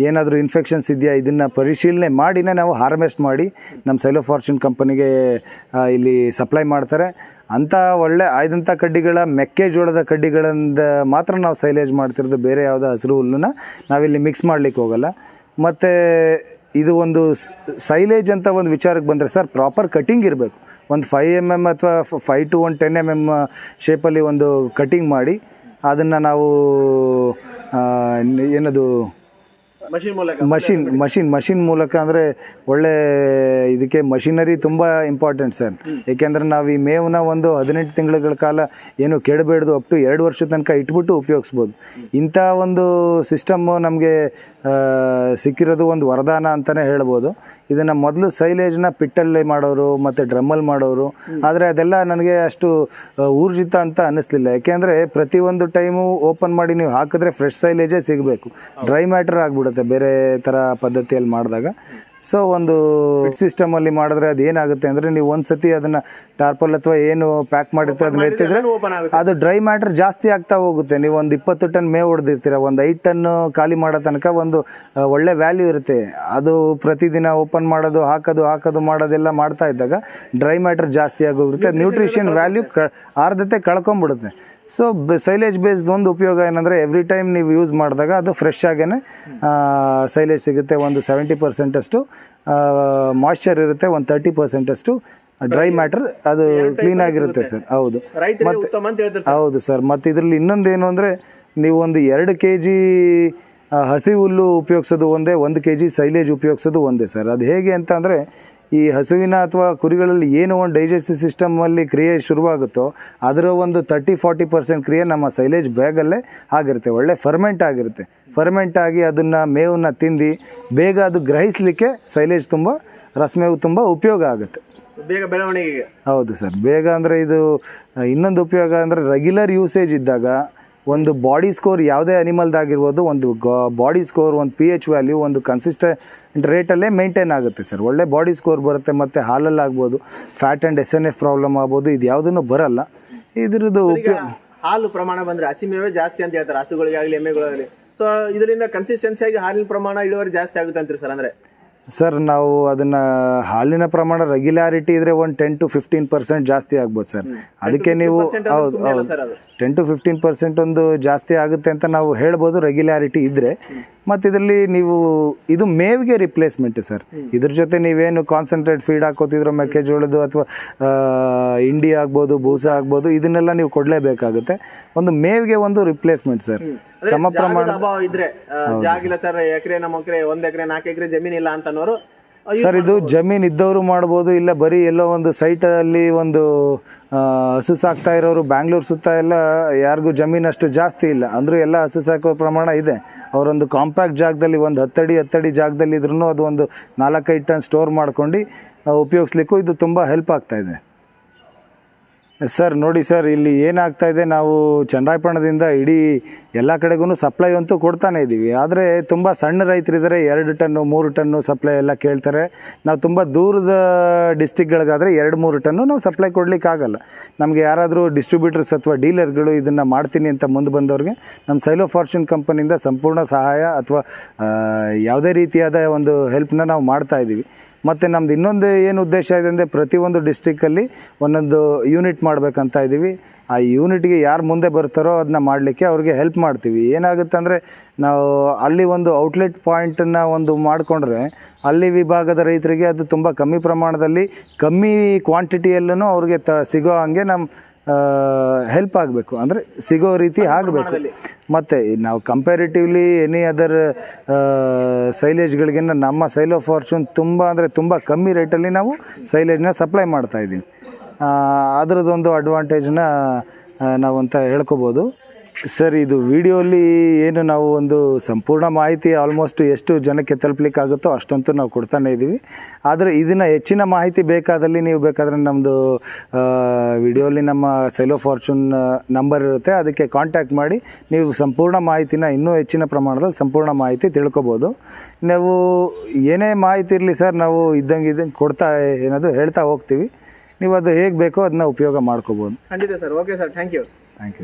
B: ಏನಾದರೂ ಇನ್ಫೆಕ್ಷನ್ಸ್ ಇದೆಯಾ, ಇದನ್ನು ಪರಿಶೀಲನೆ ಮಾಡಿನೇ ನಾವು ಹಾರ್ವೆಸ್ಟ್ ಮಾಡಿ ನಮ್ಮ ಸೈಲೋ ಫಾರ್ಚೂನ್ ಕಂಪನಿಗೆ ಇಲ್ಲಿ ಸಪ್ಲೈ ಮಾಡ್ತಾರೆ. ಅಂಥ ಒಳ್ಳೆ ಆಯ್ದಂಥ ಕಡ್ಡಿಗಳ, ಮೆಕ್ಕೆಜೋಳದ ಕಡ್ಡಿಗಳಿಂದ ಮಾತ್ರ ನಾವು ಸೈಲೇಜ್ ಮಾಡ್ತಿರೋದು, ಬೇರೆ ಯಾವುದೋ ಹಸಿರು ಹುಲ್ಲನ್ನ ನಾವಿಲ್ಲಿ ಮಿಕ್ಸ್ ಮಾಡಲಿಕ್ಕೆ ಹೋಗಲ್ಲ. ಮತ್ತು ಇದು ಒಂದು ಸೈಲೇಜ್ ಅಂತ ಒಂದು ವಿಚಾರಕ್ಕೆ ಬಂದರೆ ಸರ್ ಪ್ರಾಪರ್ ಕಟಿಂಗ್ ಇರಬೇಕು. ಒಂದು ಫೈವ್ ಎಂ ಎಂ ಅಥವಾ five to one ten M M ಶೇಪಲ್ಲಿ ಒಂದು ಕಟಿಂಗ್ ಮಾಡಿ, ಅದನ್ನು ನಾವು ಏನದು
A: ಮಷಿನ್
B: ಮಷಿನ್ ಮಷಿನ್ ಮಷಿನ್ ಮೂಲಕ ಅಂದರೆ ಒಳ್ಳೆ ಇದಕ್ಕೆ ಮಷಿನರಿ ತುಂಬ ಇಂಪಾರ್ಟೆಂಟ್ ಸರ್ ಏಕೆಂದರೆ ನಾವು ಈ ಮೇವನ್ನ ಒಂದು ಹದಿನೆಂಟು ತಿಂಗಳ ಕಾಲ ಏನು ಕೆಡಬೇಡ್ದು ಅಪ್ ಟು ಎರಡು ವರ್ಷದ ತನಕ ಇಟ್ಬಿಟ್ಟು ಉಪಯೋಗಿಸ್ಬೋದು. ಇಂಥ ಒಂದು ಸಿಸ್ಟಮ್ಮು ನಮಗೆ ಸಿಕ್ಕಿರೋದು ಒಂದು ವರದಾನ ಅಂತಲೇ ಹೇಳ್ಬೋದು. ಇದನ್ನು ಮೊದಲು ಸೈಲೇಜ್ನ ಪಿಟ್ಟಲ್ಲಿ ಮಾಡೋರು ಮತ್ತು ಡ್ರಮ್ಮಲ್ಲಿ ಮಾಡೋರು. ಆದರೆ ಅದೆಲ್ಲ ನನಗೆ ಅಷ್ಟು ಊರ್ಜಿತ ಅಂತ ಅನ್ನಿಸ್ಲಿಲ್ಲ. ಯಾಕೆಂದರೆ ಪ್ರತಿಯೊಂದು ಟೈಮು ಓಪನ್ ಮಾಡಿ ನೀವು ಹಾಕಿದ್ರೆ ಫ್ರೆಶ್ ಸೈಲೇಜೇ ಸಿಗಬೇಕು. ಡ್ರೈ ಮ್ಯಾಟರ್ ಆಗಿಬಿಡುತ್ತೆ ಬೇರೆ ಥರ ಪದ್ಧತಿಯಲ್ಲಿ ಮಾಡಿದಾಗ. ಸೊ ಒಂದು ಸಿಸ್ಟಮಲ್ಲಿ ಮಾಡಿದ್ರೆ ಅದು ಏನಾಗುತ್ತೆ ಅಂದರೆ ನೀವು ಒಂದು ಸತಿ ಅದನ್ನು ಟಾರ್ಪಲ್ ಅಥವಾ ಏನು ಪ್ಯಾಕ್ ಮಾಡಿರ್ತೀವಿ ಅದನ್ನ ಎತ್ತಿದ್ರೆ ಅದು ಡ್ರೈ ಮ್ಯಾಟರ್ ಜಾಸ್ತಿ ಆಗ್ತಾ ಹೋಗುತ್ತೆ. ನೀವು ಒಂದು ಇಪ್ಪತ್ತು ಟನ್ ಮೇವು ಹೊಡೆದಿರ್ತೀರ ಒಂದು ಐದು ಟನ್ನು ಖಾಲಿ ಮಾಡೋ ತನಕ ಒಂದು ಒಳ್ಳೆ ವ್ಯಾಲ್ಯೂ ಇರುತ್ತೆ. ಅದು ಪ್ರತಿದಿನ ಓಪನ್ ಮಾಡೋದು ಹಾಕೋದು ಹಾಕೋದು ಮಾಡೋದೆಲ್ಲ ಮಾಡ್ತಾ ಇದ್ದಾಗ ಡ್ರೈ ಮ್ಯಾಟರ್ ಜಾಸ್ತಿ ಆಗೋಗುತ್ತೆ. ನ್ಯೂಟ್ರಿಷನ್ ವ್ಯಾಲ್ಯೂ ಕ ಆರ್ಧತೆ ಕಳ್ಕೊಂಬಿಡುತ್ತೆ ಸೊ ಸೈಲೇಜ್ ಬೇಸ್ಡ್ ಒಂದು ಉಪಯೋಗ ಏನಂದರೆ ಎವ್ರಿ ಟೈಮ್ ನೀವು ಯೂಸ್ ಮಾಡಿದಾಗ ಅದು ಫ್ರೆಶ್ ಆಗೇ ಸೈಲೇಜ್ ಸಿಗುತ್ತೆ ಒಂದು ಸೆವೆಂಟಿ ಪರ್ಸೆಂಟಷ್ಟು ಮಾಯ್ಶ್ಚರ್ ಇರುತ್ತೆ ಒಂದು ತರ್ಟಿ ಪರ್ಸೆಂಟಷ್ಟು ಡ್ರೈ ಮ್ಯಾಟರ್ ಅದು ಕ್ಲೀನ್ ಆಗಿರುತ್ತೆ ಸರ್ ಹೌದು.
A: ಮತ್ತೆ
B: ಹೌದು ಸರ್ ಮತ್ತು ಇದರಲ್ಲಿ ಇನ್ನೊಂದೇನು ಅಂದರೆ ನೀವು ಒಂದು ಎರಡು ಕೆ ಜಿ ಹಸಿ ಹುಲ್ಲು ಉಪಯೋಗಿಸೋದು ಒಂದೇ ಒಂದು ಕೆ ಜಿ ಸೈಲೇಜ್ ಉಪಯೋಗಿಸೋದು ಒಂದೇ ಸರ್ ಅದು ಹೇಗೆ ಅಂತ ಅಂದರೆ ಈ ಹಸುವಿನ ಅಥವಾ ಕುರಿಗಳಲ್ಲಿ ಏನು ಒಂದು ಡೈಜೆಸ್ಟಿವ್ ಸಿಸ್ಟಮಲ್ಲಿ ಕ್ರಿಯೆ ಶುರುವಾಗುತ್ತೋ ಅದರ ಒಂದು ತರ್ಟಿ ಫಾರ್ಟಿ ಪರ್ಸೆಂಟ್ ಕ್ರಿಯೆ ನಮ್ಮ ಸೈಲೇಜ್ ಬ್ಯಾಗಲ್ಲೇ ಆಗಿರುತ್ತೆ. ಒಳ್ಳೆ ಫರ್ಮೆಂಟ್ ಆಗಿರುತ್ತೆ. ಫರ್ಮೆಂಟ್ ಆಗಿ ಅದನ್ನು ಮೇವನ್ನ ತಿಂದು ಬೇಗ ಅದು ಗ್ರಹಿಸಲಿಕ್ಕೆ ಸೈಲೇಜ್ ತುಂಬ ರಸಮೇವು ತುಂಬ ಉಪಯೋಗ ಆಗುತ್ತೆ.
A: ಬೇಗ ಬೆಳವಣಿಗೆಗೆ.
B: ಹೌದು ಸರ್. ಬೇಗ ಅಂದರೆ ಇದು ಇನ್ನೊಂದು ಉಪಯೋಗ ಅಂದರೆ ರೆಗ್ಯುಲರ್ ಯೂಸೇಜ್ ಇದ್ದಾಗ ಒಂದು ಬಾಡಿ ಸ್ಕೋರ್ ಯಾವುದೇ ಅನಿಮಲ್ದಾಗಿರ್ಬೋದು ಒಂದು ಬಾಡಿ ಸ್ಕೋರ್ ಒಂದು ಪಿ ಎಚ್ ವ್ಯಾಲ್ಯೂ ಒಂದು ಕನ್ಸಿಸ್ಟೆಂಟ್ ರೇಟಲ್ಲೇ ಮೇಂಟೈನ್ ಆಗುತ್ತೆ ಸರ್ ಒಳ್ಳೆ ಬಾಡಿ ಸ್ಕೋರ್ ಬರುತ್ತೆ ಮತ್ತು ಹಾಲಲ್ಲಾಗ್ಬೋದು fat and S N F problem ಆಗ್ಬೋದು ಇದು ಯಾವುದೂ ಬರಲ್ಲ. ಇದ್ರದ್ದು
A: ಹಾಲು ಪ್ರಮಾಣ ಬಂದರೆ ಹಸಿ ಮೇವೇ ಜಾಸ್ತಿ ಅಂತ ಹೇಳ್ತಾರೆ ಹಸುಗಳಿಗಾಗಲಿ ಎಮ್ಮೆಗಳಾಗಲಿ ಸೊ ಇದರಿಂದ ಕನ್ಸಿಸ್ಟೆನ್ಸಿಯಾಗಿ ಹಾಲಿನ ಪ್ರಮಾಣ ಇಳುವರಿ ಜಾಸ್ತಿ ಆಗುತ್ತೆ ಅಂತೀರಿ ಸರ್ ಅಂದ್ರೆ?
B: ಸರ್ ನಾವು ಅದನ್ನು ಹಾಲಿನ ಪ್ರಮಾಣ ರೆಗ್ಯುಲಾರಿಟಿ ಇದ್ರೆ ಒಂದು ಟೆನ್ ಟು ಫಿಫ್ಟೀನ್ ಪರ್ಸೆಂಟ್ ಜಾಸ್ತಿ ಆಗ್ಬೋದು ಸರ್ ಅದಕ್ಕೆ ನೀವು ಹೌದು ಹೌದು. ಟೆನ್ ಟು ಫಿಫ್ಟೀನ್ ಪರ್ಸೆಂಟ್ ಒಂದು ಜಾಸ್ತಿ ಆಗುತ್ತೆ ಅಂತ ನಾವು ಹೇಳ್ಬೋದು ರೆಗ್ಯುಲಾರಿಟಿ ಇದ್ದರೆ ಮತ್ತು ಇದರಲ್ಲಿ ನೀವು ಇದು ಮೇವಿಗೆ ರಿಪ್ಲೇಸ್ಮೆಂಟ್ ಸರ್. ಇದ್ರ ಜೊತೆ ನೀವೇನು ಕಾನ್ಸಂಟ್ರೇಟ್ ಫೀಡ್ ಹಾಕೋತಿದ್ರು ಮೆಕ್ಕೆಜೋಳದ್ದು ಅಥವಾ ಇಂಡಿ ಆಗ್ಬೋದು ಬೂಸ ಆಗ್ಬೋದು ಇದನ್ನೆಲ್ಲ ನೀವು ಕೊಡಲೇಬೇಕಾಗುತ್ತೆ. ಒಂದು ಮೇವಿಗೆ ಒಂದು ರಿಪ್ಲೇಸ್ಮೆಂಟ್ ಸರ್. ಸಮ ಪ್ರಮಾಣ
A: ಇದ್ರೆ ಜಾಗಿಲ್ಲ ಸರ್ ಎಕರೆ ನಮ್ಮ ಎಕರೆ ಒಂದ್ ಎಕರೆ ನಾಲ್ಕು ಎಕರೆ ಜಮೀನಿಲ್ಲ ಇಲ್ಲ ಅಂತನೋರು
B: ಸರ್ ಇದು ಜಮೀನ್ ಇದ್ದವರು ಮಾಡ್ಬೋದು ಇಲ್ಲ ಬರೀ ಎಲ್ಲೋ ಒಂದು ಸೈಟಲ್ಲಿ ಒಂದು ಆ, ಹಸು ಸಾಕ್ತಾ ಇರೋರು ಬ್ಯಾಂಗ್ಳೂರ್ ಸುತ್ತ ಎಲ್ಲ ಯಾರಿಗೂ ಜಮೀನು ಅಷ್ಟು ಜಾಸ್ತಿ ಇಲ್ಲ. ಅಂದರೂ ಎಲ್ಲ ಹಸು ಸಾಕೋ ಪ್ರಮಾಣ ಇದೆ. ಅವರೊಂದು ಕಾಂಪ್ಯಾಕ್ಟ್ ಜಾಗದಲ್ಲಿ ಒಂದು ಹತ್ತಡಿ ಹತ್ತಡಿ ಜಾಗದಲ್ಲಿ ಇದ್ರೂ ಅದು ಒಂದು ನಾಲ್ಕೈದು ಟನ್ ಸ್ಟೋರ್ ಮಾಡ್ಕೊಂಡು ಉಪಯೋಗಿಸ್ಲಿಕ್ಕೂ ಇದು ತುಂಬ ಹೆಲ್ಪ್ ಆಗ್ತಾ ಇದೆ. ಸರ್, ನೋಡಿ ಸರ್, ಇಲ್ಲಿ ಏನಾಗ್ತಾ ಇದೆ, ನಾವು ಚಂದ್ರಾಯಪಣದಿಂದ ಇಡೀ ಎಲ್ಲ ಕಡೆಗೂ ಸಪ್ಲೈ ಅಂತೂ ಕೊಡ್ತಾನೆ ಇದ್ದೀವಿ ಆದರೆ ತುಂಬ ಸಣ್ಣ ರೈತರಿದ್ದಾರೆ, ಎರಡು ಟನ್ನು, ಮೂರು ಟನ್ನು ಸಪ್ಲೈ ಎಲ್ಲ ಕೇಳ್ತಾರೆ. ನಾವು ತುಂಬ ದೂರದ ಡಿಸ್ಟಿಕ್ಗಳಿಗಾದರೆ ಎರಡು, ಮೂರು ಟನ್ನು ನಾವು ಸಪ್ಲೈ ಕೊಡಲಿಕ್ಕಾಗಲ್ಲ ನಮಗೆ ಯಾರಾದರೂ ಡಿಸ್ಟ್ರಿಬ್ಯೂಟರ್ಸ್ ಅಥವಾ ಡೀಲರ್ಗಳು ಇದನ್ನು ಮಾಡ್ತೀನಿ ಅಂತ ಮುಂದೆ ಬಂದವ್ರಿಗೆ, ನಮ್ಮ ಸೈಲೋ ಫಾರ್ಚೂನ್ ಕಂಪನಿಯಿಂದ ಸಂಪೂರ್ಣ ಸಹಾಯ ಅಥವಾ ಯಾವುದೇ ರೀತಿಯಾದ ಒಂದು ಹೆಲ್ಪ್ನ ನಾವು ಮಾಡ್ತಾ ಇದ್ದೀವಿ ಮತ್ತು ನಮ್ದು ಇನ್ನೊಂದು ಏನು ಉದ್ದೇಶ ಇದೆ ಅಂದರೆ ಪ್ರತಿಯೊಂದು ಡಿಸ್ಟಿಕ್ಕಲ್ಲಿ ಒಂದೊಂದು ಯೂನಿಟ್ ಮಾಡಬೇಕಂತ ಇದ್ದೀವಿ. ಆ ಯೂನಿಟ್ಗೆ ಯಾರು ಮುಂದೆ ಬರ್ತಾರೋ ಅದನ್ನ ಮಾಡಲಿಕ್ಕೆ ಅವ್ರಿಗೆ ಹೆಲ್ಪ್ ಮಾಡ್ತೀವಿ. ಏನಾಗುತ್ತೆ ಅಂದರೆ ನಾವು ಅಲ್ಲಿ ಒಂದು ಔಟ್ಲೆಟ್ ಪಾಯಿಂಟನ್ನು ಒಂದು ಮಾಡಿಕೊಂಡ್ರೆ ಅಲ್ಲಿ ವಿಭಾಗದ ರೈತರಿಗೆ ಅದು ತುಂಬ ಕಮ್ಮಿ ಪ್ರಮಾಣದಲ್ಲಿ ಕಮ್ಮಿ ಕ್ವಾಂಟಿಟಿಯಲ್ಲೂ ಅವ್ರಿಗೆ ತ ಸಿಗೋ ಹಾಗೆ ನಮ್ಮ ಹೆಲ್ಪ್ ಆಗಬೇಕು. ಅಂದರೆ ಸಿಗೋ ರೀತಿ ಆಗಬೇಕು. ಮತ್ತು ನಾವು ಕಂಪ್ಯಾರಿಟಿವ್ಲಿ ಎನಿ ಅದರ್ ಸೈಲೇಜ್ಗಳಿಗಿಂತ ನಮ್ಮ ಸೈಲೋ ಫಾರ್ಚೂನ್ ತುಂಬ ಅಂದರೆ ತುಂಬ ಕಮ್ಮಿ ರೇಟಲ್ಲಿ ನಾವು ಸೈಲೇಜ್ನ ಸಪ್ಲೈ ಮಾಡ್ತಾ ಇದ್ದೀವಿ. ಅದರದ್ದೊಂದು ಅಡ್ವಾಂಟೇಜ್ನ ನಾವಂತ ಹೇಳ್ಕೊಬೋದು. ಸರ್ ಇದು ವಿಡಿಯೋಲಿ ಏನು ನಾವು ಒಂದು ಸಂಪೂರ್ಣ ಮಾಹಿತಿ ಆಲ್ಮೋಸ್ಟ್ ಎಷ್ಟು ಜನಕ್ಕೆ ತಲುಪಲಿಕ್ಕಾಗುತ್ತೋ ಅಷ್ಟಂತೂ ನಾವು ಕೊಡ್ತಾನೆ ಇದ್ದೀವಿ. ಆದರೆ ಇದನ್ನು ಹೆಚ್ಚಿನ ಮಾಹಿತಿ ಬೇಕಾದಲ್ಲಿ ನೀವು ಬೇಕಾದರೆ ನಮ್ಮದು ವಿಡಿಯೋಲಿ ನಮ್ಮ ಸೈಲೋ ಫಾರ್ಚೂನ್ ನಂಬರ್ ಇರುತ್ತೆ. ಅದಕ್ಕೆ ಕಾಂಟ್ಯಾಕ್ಟ್ ಮಾಡಿ ನೀವು ಸಂಪೂರ್ಣ ಮಾಹಿತಿನ ಇನ್ನೂ ಹೆಚ್ಚಿನ ಪ್ರಮಾಣದಲ್ಲಿ ಸಂಪೂರ್ಣ ಮಾಹಿತಿ ತಿಳ್ಕೊಬೋದು. ನಾವು ಏನೇ ಮಾಹಿತಿ ಇರಲಿ ಸರ್ ನಾವು ಇದ್ದಂಗೆ ಇದ್ದಂಗೆ ಕೊಡ್ತಾ ಏನದು ಹೇಳ್ತಾ ಹೋಗ್ತೀವಿ. ನೀವು ಅದು ಹೇಗೆ ಬೇಕೋ ಅದನ್ನ ಉಪಯೋಗ ಮಾಡ್ಕೋಬೋದು.
A: ಖಂಡಿತ sir okay sir thank you
B: thank you